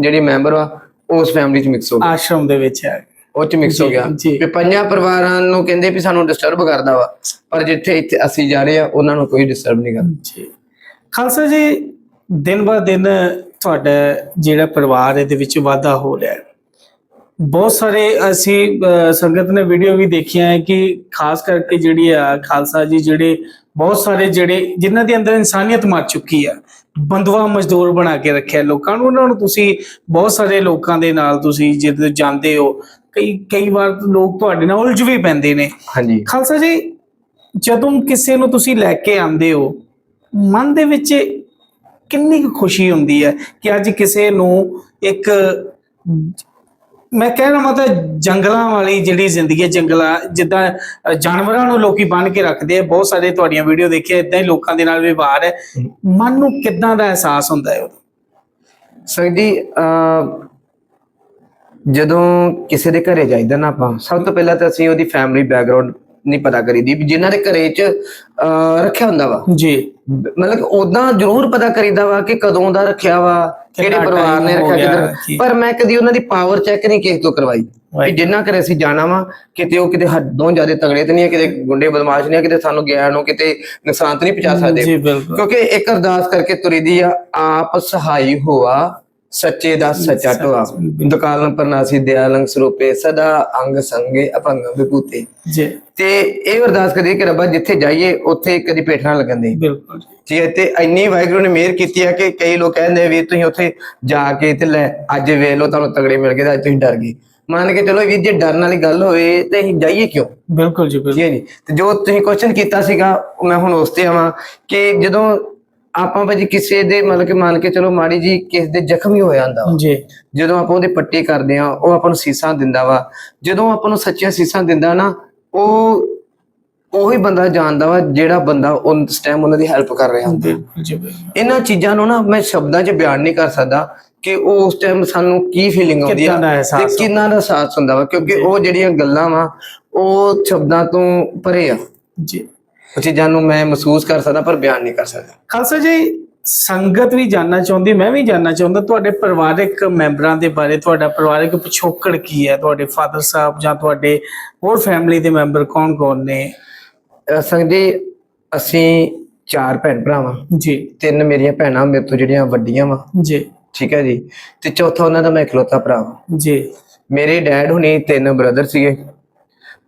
ਜਿਹੜੀ ਮੈਂਬਰ ਆ ਉਸ ਫੈਮਿਲੀ ਚ ਮਿਕਸ ਹੋ ਗਏ। ਆਸ਼ਰਮ ਦੇ ਵਿੱਚ ਹੈ ਉਹ ਚ ਮਿਕਸ ਹੋ ਗਿਆ। ਵੀ ਪੰਜਾਂ ਪਰਿਵਾਰਾਂ ਨੂੰ ਕਹਿੰਦੇ ਵੀ ਸਾਨੂੰ ਡਿਸਟਰਬ ਕਰਦਾ ਵਾ। ਪਰ ਜਿੱਥੇ ਇੱਥੇ ਅਸੀਂ ਜਾ ਰਹੇ ਆ ਉਹਨਾਂ ਨੂੰ ਕੋਈ ਡਿਸਟਰਬ ਨਹੀਂ ਕਰਦਾ। ਜੀ। ਖਾਲਸਾ ਜੀ ਦਿਨ ਬਾ ਦਿਨ ਤੁਹਾਡਾ ਜਿਹੜਾ ਪਰਿਵਾਰ ਇਹਦੇ ਵਿੱਚ ਵਾਧਾ ਹੋ ਰਿਹਾ ਹੈ। ਬਹੁਤ ਸਾਰੇ ਅਸੀਂ ਸੰਗਤ ਨੇ ਵੀਡੀਓ ਵੀ ਦੇਖੀਆਂ ਹੈ ਕਿ ਖਾਸ ਕਰਕੇ ਜਿਹੜੀ ਆ ਖਾਲਸਾ ਜੀ ਜਿਹੜੇ ਬਹੁਤ ਸਾਰੇ ਜਿਹੜੇ ਜਿਨ੍ਹਾਂ ਦੇ ਅੰਦਰ ਇਨਸਾਨੀਅਤ ਮਰ ਚੁੱਕੀ ਆ ਬੰਦਵਾ ਮਜ਼ਦੂਰ ਬਣਾ ਕੇ ਰੱਖਿਆ ਲੋਕਾਂ ਨੂੰ ਉਹਨਾਂ ਨੂੰ ਤੁਸੀਂ ਬਹੁਤ ਸਾਰੇ ਲੋਕਾਂ ਦੇ ਨਾਲ ਤੁਸੀਂ ਜਦੋਂ ਜਾਂਦੇ ਹੋ ਕਈ ਕਈ ਵਾਰ ਲੋਕ ਤੁਹਾਡੇ ਨਾਲ ਉਲਝ ਵੀ ਪੈਂਦੇ ਨੇ। ਹਾਂਜੀ। ਖਾਲਸਾ ਜੀ ਜਦੋਂ ਕਿਸੇ ਨੂੰ ਤੁਸੀਂ ਲੈ ਕੇ ਆਉਂਦੇ ਹੋ ਮਨ ਦੇ ਵਿੱਚ ਕਿੰਨੀ ਖੁਸ਼ੀ ਹੁੰਦੀ ਹੈ ਕਿ ਅੱਜ ਕਿਸੇ ਨੂੰ ਇੱਕ ਮੈਂ ਕਹਿ ਕਹਿਣਾ ਮਤਲਬ ਜੰਗਲਾਂ ਵਾਲੀ ਜਿਹੜੀ ਜ਼ਿੰਦਗੀ ਹੈ ਜੰਗਲਾਂ ਜਿੱਦਾਂ ਅ, ਜਾਨਵਰਾਂ ਨੂੰ ਲੋਕੀ ਬੰਨ ਕੇ ਰੱਖਦੇ ਆ ਬਹੁਤ ਸਾਰੇ ਤੁਹਾਡੀਆਂ ਵੀਡੀਓ ਦੇਖੀਆਂ ਇਦਾਂ ਹੀ ਲੋਕਾਂ ਦੇ ਨਾਲ ਵਿਵਹਾਰ ਹੈ। ਮਨ ਨੂੰ ਕਿੱਦਾਂ ਦਾ ਅਹਿਸਾਸ ਹੁੰਦਾ ਹੈ ਉਦੋਂ? ਸੰਗ ਜੀ ਅਹ, ਜਦੋਂ ਕਿਸੇ ਦੇ ਘਰੇ ਜਾਈਦਾ ਨਾ ਆਪਾਂ ਸਭ ਤੋਂ ਪਹਿਲਾਂ ਤਾਂ ਅਸੀਂ ਉਹਦੀ ਫੈਮਿਲੀ ਬੈਕਗ੍ਰਾਉਂਡ ਨਹੀਂ ਪਤਾ ਕਰੀਦੀ ਜਿਨ੍ਹਾਂ ਦੇ ਘਰੇ 'ਚ ਰੱਖਿਆ ਹੁੰਦਾ ਵਾ ਜੀ ਮਤਲਬ ਉਦਾਂ ਜ਼ਰੂਰ ਪਤਾ ਕਰੀਦਾ ਵਾ ਕਿ ਕਦੋਂ ਦਾ ਰੱਖਿਆ ਵਾ ਕਿਹੜੇ ਪਰਿਵਾਰ ਨੇ ਰੱਖਿਆ ਕਿਧਰ। ਪਰ ਮੈਂ ਕਦੀ ਉਹਨਾਂ ਦੀ ਪਾਵਰ ਚੈੱਕ ਨਹੀਂ ਕਿਸੇ ਤੋਂ ਕਰਵਾਈ ਕਿ. ਜਿੰਨਾ ਘਰੇ ਅਸੀਂ ਜਾਣਾ ਵਾ ਕਿਤੇ ਉਹ ਕਿਤੇ ਹੱਦੋਂ ਜ਼ਿਆਦਾ ਤਗੜੇ ਤੇ ਨਹੀਂ ਹੈ ਕਿਤੇ ਗੁੰਡੇ ਬਦਮਾਸ਼ ਨਹੀਂ ਹੈ ਕਿਤੇ ਸਾਨੂੰ ਗਿਆਨ ਨੂੰ ਕਿਤੇ ਨੁਕਸਾਨ ਤੇ ਨਹੀਂ ਪਹੁੰਚਾ ਸਕਦੇ ਕਿਉਂਕਿ ਇੱਕ ਅਰਦਾਸ ਕਰਕੇ ਤੁਰੀਦੀ ਆ ਆਪ ਸਹਾਈ ਹੋਆ ਸੱਚੇ ਦਾ ਸੱਚਾ ਟੋਆ ਦੁਕਾਨ ਪਰਨਾਸੀ ਦਿਆਲੰਗ ਸਰੂਪੇ ਸਦਾ ਅੰਗ ਸੰਗੇ ਅਪੰਗ ਵਿਭੂਤੇ ਜੀ। ਤੇ ਇਹ ਅਰਦਾਸ ਕਰੀਏ ਕਿ ਰੱਬਾ ਜਿੱਥੇ ਜਾਈਏ ਉੱਥੇ ਕਦੀ ਪੇਠ ਨਾ ਲੱਗਣ ਦੇ ਬਿਲਕੁਲ ਜੀ। ਤੇ ਇੰਨੀ ਵਾਹਿਗੁਰੂ ਨੇ ਮਿਹਰ ਕੀਤੀ ਹੈ ਕਿ ਕਈ ਲੋਕ ਕਹਿੰਦੇ ਵੀ ਤੁਸੀਂ ਉੱਥੇ ਜਾ ਕੇ ਤੇ ਲੈ ਅੱਜ ਵੇਖ ਲਓ ਤੁਹਾਨੂੰ ਤਗੜੇ ਮਿਲ ਗਏ ਤੇ ਅੱਜ ਤੁਸੀਂ ਡਰ ਗਏ। ਮੰਨ ਕੇ ਚਲੋ ਵੀ ਜੇ ਡਰਨ ਵਾਲੀ ਗੱਲ ਹੋਵੇ ਤੇ ਅਸੀਂ ਜਾਈਏ ਕਿਉਂ? ਬਿਲਕੁਲ ਜੀ ਬਿਲਕੁਲ। ਜੀ ਤੇ ਜੋ ਤੁਸੀਂ ਕੁਐਸਚਨ ਕੀਤਾ ਸੀਗਾ ਮੈਂ ਹੁਣ ਉਸ ਤੇ ਆਵਾਂ ਕਿ ਜਦੋਂ ਆਪਾਂ ਭਾਜੀ ਕਿਸੇ ਦੇ ਮਤਲਬ ਕਿ ਮੰਨ ਕੇ ਚਲੋ ਮਾੜੀ ਜੀ ਕਿਸੇ ਦੇ ਜ਼ਖਮ ਹੀ ਜਾਂਦਾ ਵਾ ਜੀ। ਜਦੋਂ ਆਪਾਂ ਉਹਦੇ ਪੱਟੀ ਕਰਦੇ ਆ ਉਹ ਆਪਾਂ ਨੂੰ ਸੀਸਾਂ ਦਿੰਦਾ ਵਾ। ਜਦੋਂ ਆਪਾਂ ਨੂੰ ਸੱਚੀਆਂ ਸੀਸਾਂ ਦਿੰਦਾ ਨਾ ਉਹ ਉਹੀ ਬੰਦਾ ਜਾਣਦਾ ਵਾ ਜਿਹੜਾ ਬੰਦਾ ਉਸ ਟਾਈਮ ਉਹਨਾਂ ਦੀ ਹੈਲਪ ਕਰ ਰਿਹਾ ਹੁੰਦਾ। ਇਹਨਾਂ ਚੀਜ਼ਾਂ ਨੂੰ ਨਾ ਮੈਂ ਸ਼ਬਦਾਂ 'ਚ ਬਿਆਨ ਨਹੀਂ ਕਰ ਸਕਦਾ ਕਿ ਉਹ ਉਸ ਟਾਈਮ ਸਾਨੂੰ ਕੀ ਫੀਲਿੰਗ ਆਉਂਦੀ ਆ ਤੇ ਕਿੰਨਾ ਦਾ ਅਹਿਸਾਸ ਹੁੰਦਾ ਵਾ ਕਿਉਂਕਿ ਉਹ ਜਿਹੜੀਆਂ ਗੱਲਾਂ ਵਾ ਉਹ ਸ਼ਬਦਾਂ ਤੋਂ ਪਰੇ ਆ। ਜੀ। ਉਹ ਚੀਜ਼ਾਂ ਨੂੰ ਮੈਂ ਮਹਿਸੂਸ ਕਰ ਸਕਦਾ ਪਰ ਬਿਆਨ ਨਹੀਂ ਕਰ ਸਕਦਾ। ਖਾਲਸਾ ਜੀ ਸੰਗਤ ਵੀ ਜਾਨਣਾ ਚਾਹੁੰਦੀ ਮੈਂ ਵੀ ਜਾਨਣਾ ਚਾਹੁੰਦਾ ਤੁਹਾਡੇ ਪਰਿਵਾਰਕ ਮੈਂਬਰਾਂ ਦੇ ਬਾਰੇ ਤੁਹਾਡਾ ਪਰਿਵਾਰਕ ਪਿਛੋਕੜ ਕੀ ਹੈ? ਤੁਹਾਡੇ ਫਾਦਰ ਸਾਹਿਬ ਜਾਂ ਤੁਹਾਡੇ ਹੋਰ ਫੈਮਿਲੀ ਦੇ ਮੈਂਬਰ ਕੌਣ ਕੌਣ ਨੇ? ਅਹ ਸੰਗ ਜੀ ਅਸੀਂ ਚਾਰ ਭੈਣ ਭਰਾ ਵਾਂ। ਜੀ। ਤਿੰਨ ਮੇਰੀਆਂ ਭੈਣਾਂ ਮੇਰੇ ਤੋਂ ਜਿਹੜੀਆਂ ਵੱਡੀਆਂ ਵਾ। ਜੀ। ਠੀਕ ਹੈ ਜੀ? ਤੇ ਚੌਥਾ ਉਹਨਾਂ ਦਾ ਮੈਂ ਇਕਲੌਤਾ ਭਰਾ ਵਾਂ। ਜੀ। ਮੇਰੇ ਡੈਡ ਹੁਣੀ ਤਿੰਨ ਬ੍ਰਦਰ ਸੀਗੇ।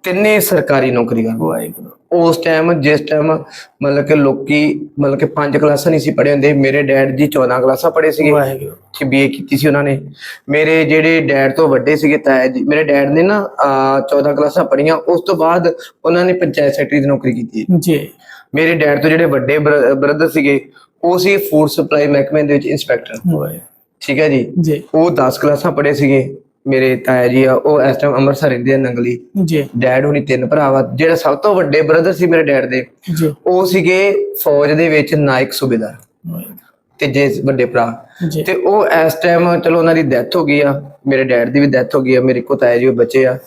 ਤਿੰਨੇ ਸਰਕਾਰੀ ਨੌਕਰੀ ਕਰਦੇ। ਵਾਹਿਗੁਰੂ। ਉਸ ਟਾਈਮ ਜਿਸ ਟਾਈਮ ਮਤਲਬ ਕਿ ਲੋਕੀ ਮਤਲਬ ਕਿ ਪੰਜ ਕਲਾਸਾਂ ਨਹੀਂ ਸੀ ਪੜ੍ਹੇ ਹੁੰਦੇ ਮੇਰੇ ਡੈਡ ਜੀ 14 ਕਲਾਸਾਂ ਪੜ੍ਹੇ ਸੀਗੇ। ਵਾਹਿਗੁਰੂ। ਕਿ ਬੀਏ ਕੀਤੀ ਸੀ ਉਹਨਾਂ ਨੇ। ਮੇਰੇ ਜਿਹੜੇ ਡੈਡ ਤੋਂ ਵੱਡੇ ਸੀਗੇ ਤਾਇਆ ਜੀ ਮੇਰੇ ਡੈਡ ਨੇ ਨਾ ਅਹ, 14 ਕਲਾਸਾਂ ਪੜ੍ਹੀਆਂ ਉਸ ਤੋਂ ਬਾਅਦ ਉਹਨਾਂ ਨੇ ਪੰਚਾਇਤ ਸੈਕਟਰੀ ਦੀ ਨੌਕਰੀ ਕੀਤੀ ਜੀ। ਮੇਰੇ ਡੈਡ ਤੋਂ ਜਿਹੜੇ ਵੱਡੇ ਬ੍ਰਦਰ ਸੀਗੇ ਉਹ ਸੀ ਫੂਡ ਸਪਲਾਈ ਮਹਿਕਮੇ ਦੇ ਵਿੱਚ ਇੰਸਪੈਕਟਰ ਠੀਕ ਹੈ ਜੀ? ਜੀ। ਉਹ 10 ਕਲਾਸਾਂ ਪੜ੍ਹੇ ਸੀਗੇ। ਮੇਰੇ ਤਾਇਆ ਜੀ ਆ ਉਹ ਇਸ ਟਾਈਮ ਅੰਮ੍ਰਿਤਸਰ ਰਹਿੰਦੇ ਆ ਨੰਗਲੀ। ਜੀ। ਡੈਡ ਹੁਣੀ ਤਿੰਨ ਭਰਾ ਵਾ ਜਿਹੜਾ ਸਭ ਤੋਂ ਵੱਡੇ ਬ੍ਰਦਰ ਸੀ ਮੇਰੇ ਡੈਡ ਦੇ। ਜੀ। ਉਹ ਸੀਗੇ ਫੌਜ ਦੇ ਵਿੱਚ ਨਾਇਕ ਸੂਬੇਦਾਰ। ਤੇ ਜੇ ਵੱਡੇ ਭਰਾ। ਤੇ ਉਹ ਇਸ ਟਾਈਮ ਚਲੋ ਉਹਨਾਂ ਦੀ ਡੈਥ ਹੋ ਗਈ ਆ ਮੇਰੇ ਡੈਡ ਦੀ ਵੀ ਡੈਥ ਹੋ ਗਈ ਆ ਮੇਰੇ ਕੋ ਤਾਇਆ ਜੀ ਉਹ ਬੱਚੇ ਆ।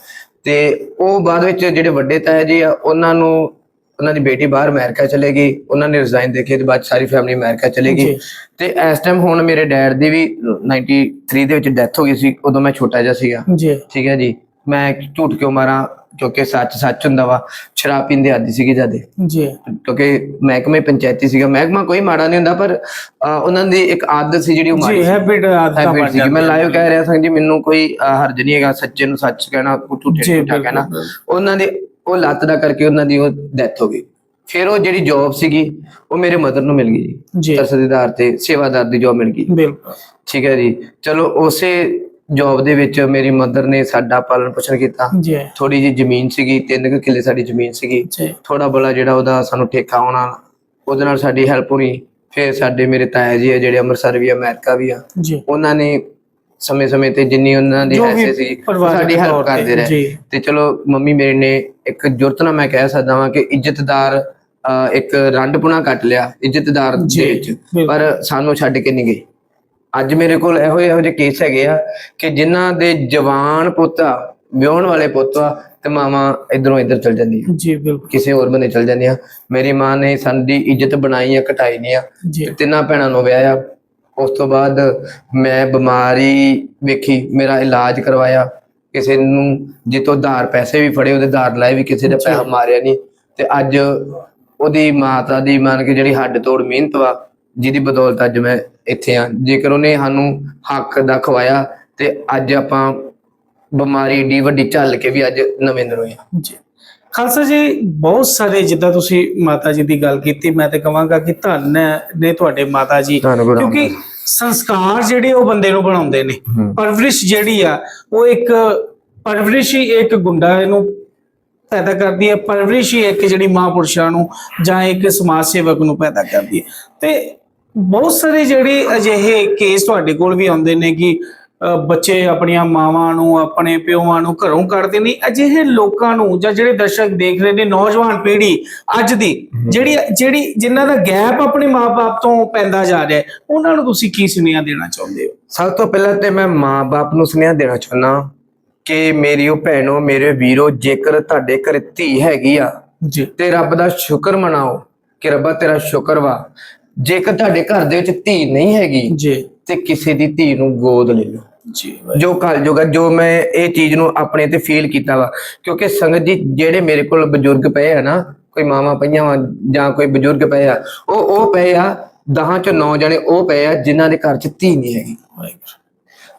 ਤੇ ਉਹ ਬਾਅਦ ਵਿੱਚ ਜਿਹੜੇ ਵੱਡੇ ਤਾਇਆ ਜੀ ਆ ਉਹਨਾਂ ਨੂੰ ਉਹਨਾਂ ਦੀ ਬੇਟੀ ਬਾਹਰ ਅਮਰੀਕਾ ਚਲੇ ਗਈ ਉਹਨਾਂ ਨੇ ਰਿਜ਼ਾਈਨ ਦੇ ਕੇ ਤੇ ਬਾਅਦ ਸਾਰੀ ਫੈਮਿਲੀ ਅਮਰੀਕਾ ਚਲੇ ਗਈ। ਤੇ ਇਸ ਟਾਈਮ ਹੁਣ ਮੇਰੇ ਡੈਡ ਦੀ ਵੀ 93 ਦੇ ਵਿੱਚ ਡੈਥ ਹੋ ਗਈ ਸੀ ਉਦੋਂ ਮੈਂ ਛੋਟਾ ਜਿਹਾ ਸੀਗਾ। ਜੀ। ਠੀਕ ਹੈ ਜੀ? ਮੈਂ ਝੂਠ ਕਿਉਂ ਮਾਰਾਂ? ਕਿਉਂਕਿ ਸੱਚ ਸੱਚ ਹੁੰਦਾ ਵਾ। ਸ਼ਰਾਬ ਪੀਂਦੇ ਆਦੀ ਸੀਗੇ ਜਦੇ ਜੀ। ਕਿਉਂਕਿ ਮਹਿਕਮੇ ਪੰਚਾਇਤੀ ਸੀਗਾ। ਮਹਿਕਮਾ ਕੋਈ ਮਾੜਾ ਨਹੀਂ ਹੁੰਦਾ ਪਰ ਉਹਨਾਂ ਦੀ ਇੱਕ ਆਦਤ ਸੀ ਜਿਹੜੀ ਉਹ ਮਾੜੀ ਜੀ ਹੈਬਿਟ ਆਦਤਾਂ ਬਣ ਜਾਂਦੀਆਂ ਮੈਂ ਲਾਈਵ ਕਹਿ ਰਿਹਾ ਸਾਂ ਜੀ ਮੈਨੂੰ ਕੋਈ ਹਰਜ ਨਹੀਂ ਹੈਗਾ। ਸੱਚੇ ਨੂੰ ਸੱਚ ਕਹਿਣਾ ਝੂਠੇ ਨੂੰ ਝੂਠਾ ਕਹਿਣਾ। ਉਹਨਾਂ ਦੀ ਉਹ ਲੱਤ ਦਾ ਕਰਕੇ ਉਹਨਾਂ ਦੀ ਉਹ ਡੈਥ ਹੋ ਗਈ। ਫਿਰ ਉਹ ਜਿਹੜੀ ਜੌਬ ਸੀਗੀ ਉਹ ਮੇਰੇ ਮਦਰ ਨੂੰ ਮਿਲ ਗਈ ਜੀ। ਜੀ। ਤਰਸ ਦੇ ਆਧਾਰ ਤੇ ਸੇਵਾਦਾਰ ਦੀ ਜੌਬ ਮਿਲ ਗਈ। ਬਿਲਕੁਲ। ਠੀਕ ਹੈ ਜੀ। ਚਲੋ ਉਸੇ ਜੌਬ ਦੇ ਵਿੱਚ ਮੇਰੀ ਮਦਰ ਨੇ ਸਾਡਾ ਪਾਲਣ ਪੋਸ਼ਣ ਕੀਤਾ। ਜੀ। ਥੋੜੀ ਜਿਹੀ ਜ਼ਮੀਨ ਸੀਗੀ ਤਿੰਨ ਕੁ ਕਿੱਲੇ ਸਾਡੀ ਜ਼ਮੀਨ ਸੀਗੀ। ਜੀ। ਥੋੜਾ ਬੋਲਾ ਜਿਹੜਾ ਉਹਦਾ ਸਾਨੂੰ ਠੇਕਾ ਆਉਣਾ ਉਹਦੇ ਨਾਲ ਸਾਡੀ ਹੈਲਪ ਹੋਣੀ। ਫਿਰ ਸਾਡੇ ਮੇਰੇ ਤਾਇਆ ਜੀ ਆ ਜਿਹੜੇ ਅੰਮ੍ਰਿਤਸਰ ਵੀ ਆ, ਅਮਰੀਕਾ ਵੀ ਆ। ਜੀ। ਉਹਨਾਂ ਨੇ ਸਮੇਂ-ਸਮੇਂ ਤੇ ਜਿੰਨੀ ਉਹਨਾਂ ਦੀ ਜੋ ਵੀ ਹੈਸੇ ਸੀ ਪਰਿਵਾਰਕ ਸਾਡੀ ਤੌਰ ਹੈਲਪ ਤੇ, ਕਰਦੇ ਰਹੇ। ਜੀ। ਤੇ ਚਲੋ ਮੰਮੀ ਮੇਰੇ ਨੇ ਇੱਕ ਜੁਰਤ ਨਾਲ ਮੈਂ ਕਹਿ ਸਕਦਾ ਵਾਂ ਕਿ ਇੱਜ਼ਤਦਾਰ ਅਹ, ਇੱਕ ਰੰਡਪੁਣਾ ਕੱਟ ਲਿਆ ਇੱਜ਼ਤਦਾਰ ਦੇ ਵਿੱਚ। ਬਿਲਕੁਲ। ਪਰ ਸਾਨੂੰ ਛੱਡ ਕੇ ਨਹੀਂ ਗਏ। ਅੱਜ ਮੇਰੇ ਕੋਲ ਇਹੋ ਇਹੋ ਜਿਹੇ ਕੇਸ ਹੈਗੇ ਆ ਕਿ ਜਿਨ੍ਹਾਂ ਦੇ ਜਵਾਨ ਪੁੱਤ ਵਿਆਹਣ ਵਾਲੇ ਪੁੱਤ ਆ ਤੇ ਮਾਵਾਂ ਇਧਰੋਂ ਇੱਧਰ ਚਲ ਜਾਂਦੀਆਂ। ਜੀ ਬਿਲਕੁਲ। ਕਿਸੇ ਹੋਰ ਬੰਨੇ ਚਲ ਜਾਂਦੀਆਂ। ਮੇਰੀ ਮਾਂ ਨੇ ਸਾਡੀ ਇੱਜ਼ਤ ਬਣਾਈ ਆ ਘਟਾਈ ਨਹੀਂ ਆ। ਜੀ। ਤਿੰਨਾਂ ਭੈਣਾਂ ਨੂੰ ਵਿਆਹਿਆ। ਉਸ ਤੋਂ ਬਾਅਦ ਮੈਂ ਬਿਮਾਰੀ ਵੇਖੀ ਮੇਰਾ ਇਲਾਜ ਕਰਵਾਇਆ। ਕਿਸੇ ਨੂੰ ਜਿੱਤੋਂ ਧਾਰ ਪੈਸੇ ਵੀ ਫੜੇ ਉਹਦੇ ਧਾਰ ਲਾਏ ਵੀ ਕਿਸੇ ਦਾ ਪੈਸਾ ਮਾਰਿਆ ਨਹੀਂ ਤੇ ਅੱਜ ਉਹਦੀ ਮਾਤਾ ਦੀ ਮੰਨ ਕੇ ਜਿਹੜੀ ਹੱਡ ਤੋੜ ਮਿਹਨਤ ਵਾ ਜਿਹਦੀ ਬਦੌਲਤ ਅੱਜ ਮੈਂ ਇੱਥੇ ਆ। ਜੇਕਰ ਉਹਨੇ ਸਾਨੂੰ ਹੱਕ ਦਾ ਖਵਾਇਆ ਤੇ ਅੱਜ ਆਪਾਂ ਬਿਮਾਰੀ ਏਡੀ ਵੱਡੀ ਝੱਲ ਕੇ ਵੀ ਅੱਜ ਨਵੇਂ ਦਿਨ ਹੋਏ ਆ। ਜੀ। ਖਾਲਸਾ ਜੀ ਬਹੁਤ ਸਾਰੇ ਜਿੱਦਾਂ ਤੁਸੀਂ ਮਾਤਾ ਜੀ ਦੀ ਗੱਲ ਕੀਤੀ ਮੈਂ ਤੇ ਕਹਾਂਗਾ ਕਿ ਧੰਨ ਨੇ ਤੁਹਾਡੇ ਮਾਤਾ ਜੀ। ਕਿਉਂਕਿ ਸੰਸਕਾਰ ਜਿਹੜੇ ਉਹ ਬੰਦੇ ਨੂੰ ਬਣਾਉਂਦੇ ਨੇ। ਪਰਵਰਿਸ਼ ਜਿਹੜੀ ਆ ਉਹ ਇੱਕ ਪਰਵਰਿਸ਼ ਹੀ ਇੱਕ ਗੁੰਡਾ ਇਹਨੂੰ ਪੈਦਾ ਕਰਦੀ ਹੈ। ਪਰਵਰਿਸ਼ ਹੀ ਇੱਕ ਜਿਹੜੀ ਮਹਾਂਪੁਰਸ਼ਾਂ ਨੂੰ ਜਾਂ ਇੱਕ ਸਮਾਜ ਸੇਵਕ ਨੂੰ ਪੈਦਾ ਕਰਦੀ ਹੈ। ਤੇ ਬਹੁਤ ਸਾਰੇ ਜਿਹੜੇ ਅਜਿਹੇ ਕੇਸ ਤੁਹਾਡੇ ਕੋਲ ਵੀ ਆਉਂਦੇ ਨੇ ਕਿ ਬੱਚੇ ਆਪਣੀਆਂ ਮਾਵਾਂ ਨੂੰ ਆਪਣੇ ਪਿਓਾਂ ਨੂੰ ਘਰੋਂ ਕੱਢਦੇ ਨੇ। ਅਜਿਹੇ ਲੋਕਾਂ ਨੂੰ ਜਾਂ ਜਿਹੜੇ ਦਰਸ਼ਕ ਦੇਖ ਰਹੇ ਨੇ ਨੌਜਵਾਨ ਪੀੜ੍ਹੀ ਅੱਜ ਦੀ ਜਿਹੜੀ ਜਿਹੜੀ ਜਿਨ੍ਹਾਂ ਦਾ ਗੈਪ ਆਪਣੇ ਮਾਪੇ ਤੋਂ ਪੈਂਦਾ ਜਾ ਰਿਹਾ ਹੈ ਉਹਨਾਂ ਨੂੰ ਤੁਸੀਂ ਕੀ ਸੁਨੇਹਾ ਦੇਣਾ ਚਾਹੁੰਦੇ ਹੋ? ਸਭ ਤੋਂ ਪਹਿਲਾਂ ਤੇ ਮੈਂ ਮਾਂ-ਬਾਪ ਨੂੰ ਸੁਨੇਹਾ ਦੇਣਾ ਚਾਹੁੰਦਾ ਕਿ ਮੇਰੀਓ ਭੈਣੋ ਮੇਰੇ ਵੀਰੋ ਜੇਕਰ ਤੁਹਾਡੇ ਘਰ ਧੀ ਹੈਗੀ ਆ ਜੀ। ਤੇ ਰੱਬ ਦਾ ਸ਼ੁਕਰ ਮਨਾਓ ਕਿ ਰੱਬਾ ਤੇਰਾ ਸ਼ੁਕਰ ਵਾ। ਜੇਕਰ ਤੁਹਾਡੇ ਘਰ ਦੇ ਵਿੱਚ ਧੀ ਨਹੀਂ ਹੈਗੀ ਜੀ। ਤੇ ਕਿਸੇ ਦੀ ਧੀ ਨੂੰ ਗੋਦ ਲੈ ਲਓ। ਜੀ ਜੋ ਕਲਯੁਗ ਆ ਜੋ ਮੈਂ ਇਹ ਚੀਜ਼ ਨੂੰ ਆਪਣੇ ਤੇ ਫੀਲ ਕੀਤਾ ਵਾ। ਕਿਉਂਕਿ ਸੰਗਤ ਜੀ ਜਿਹੜੇ ਮੇਰੇ ਕੋਲ ਬਜ਼ੁਰਗ ਪਏ ਆ ਨਾ ਕੋਈ ਮਾਵਾਂ ਪਈਆਂ ਵਾ ਜਾਂ ਕੋਈ ਬਜ਼ੁਰਗ ਪਏ ਆ ਉਹ ਉਹ ਪਏ ਆ ਦਹਾਂ ਚੋਂ ਨੌ ਜਣੇ ਉਹ ਪਏ ਆ ਜਿਨ੍ਹਾਂ ਦੇ ਘਰ 'ਚ ਧੀ ਨਹੀਂ ਹੈਗੀ।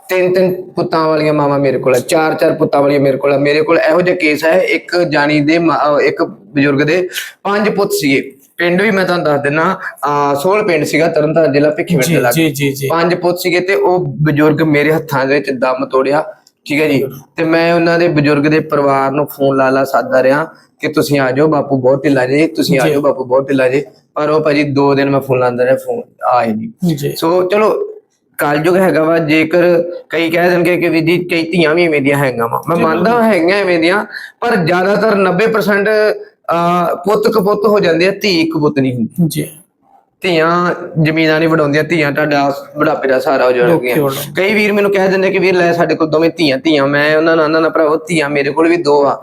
ਤਿੰਨ ਤਿੰਨ ਪੁੱਤਾਂ ਵਾਲੀਆਂ ਮਾਵਾਂ ਮੇਰੇ ਕੋਲ ਆ ਚਾਰ ਚਾਰ ਪੁੱਤਾਂ ਵਾਲੀਆਂ ਮੇਰੇ ਕੋਲ ਆ। ਮੇਰੇ ਕੋਲ ਇਹੋ ਜਿਹਾ ਕੇਸ ਹੈ ਇੱਕ ਜਾਣੀ ਦੇ ਇੱਕ ਬਜ਼ੁਰਗ ਦੇ ਪੰਜ ਪੁੱਤ ਸੀਗੇ। ਪਿੰਡ ਵੀ ਮੈਂ ਤੁਹਾਨੂੰ ਦੱਸ ਦਿੰਨਾ ਆ ਸੋਲ ਪਿੰਡ ਸੀਗਾ ਤਰਨਤਾਰਨ ਜ਼ਿਲ੍ਹਾ ਭਿੱਖੀਵਿੰਡ ਦੇ ਲਾਗੇ। ਜੀ ਜੀ ਪੰਜ ਪੁੱਤ ਸੀਗੇ ਤੇ ਉਹ ਬਜ਼ੁਰਗ ਮੇਰੇ ਹੱਥਾਂ ਦੇ ਵਿੱਚ ਦਮ ਤੋੜਿਆ ਠੀਕ ਹੈ ਜੀ? ਤੇ ਮੈਂ ਉਹਨਾਂ ਦੇ ਬਜ਼ੁਰਗ ਦੇ ਪਰਿਵਾਰ ਨੂੰ ਫੋਨ ਲਾ ਲਾ ਸਾਦਾ ਰਿਹਾ ਕਿ ਤੁਸੀਂ ਆ ਜਾਓ ਬਾਪੂ ਬਹੁਤ ਢਿੱਲਾ ਜੇ ਤੁਸੀਂ ਆ। ਜਾਓ ਬਾਪੂ ਬਹੁਤ ਢਿੱਲਾ ਜੇ। ਪਰ ਉਹ ਭਾਜੀ ਦੋ ਦਿਨ ਮੈਂ ਫੋਨ ਲਾਉਂਦਾ ਰਿਹਾ ਫੋਨ ਆਏ ਨਹੀਂ। ਜੀ। ਸੋ ਚਲੋ ਕਲਯੁਗ ਹੈਗਾ ਵਾ ਜੇਕਰ ਕਈ ਕਹਿ ਦੇਣਗੇ ਕਿ ਵੀ ਜੀ ਕਈ ਧੀਆਂ ਵੀ ਐਵੇਂ ਦੀਆਂ ਹੈਗੀਆਂ ਵਾ। ਮੈਂ ਮੰਨਦਾ ਹੈਗੀਆਂ ਐਵੇਂ ਦੀਆਂ ਪਰ ਜ਼ਿਆਦਾਤਰ 90% ਅਹ ਪੁੱਤ ਕਪੁੱਤ ਹੋ ਜਾਂਦੇ ਆ ਧੀ ਕਪੁੱਤ ਨਹੀਂ ਹੁੰਦੀ। ਜੀ। ਧੀਆਂ ਜ਼ਮੀਨਾਂ ਨਹੀਂ ਵਡਾਉਂਦੀਆਂ ਧੀਆਂ ਤੁਹਾਡਾ ਬੁਢਾਪੇ ਦਾ ਸਹਾਰਾ ਹੋ ਜਾਣਗੀਆਂ। ਕਈ ਵੀਰ ਮੈਨੂੰ ਕਹਿ ਦਿੰਦੇ ਕਿ ਵੀਰ ਲੈ ਸਾਡੇ ਕੋਲ ਦੋਵੇਂ ਧੀਆਂ ਧੀਆਂ ਮੈਂ ਉਹਨਾਂ ਨਾਲ ਨਾ ਭਰਾਵੋ ਧੀਆਂ ਮੇਰੇ ਕੋਲ ਵੀ ਦੋ ਆ।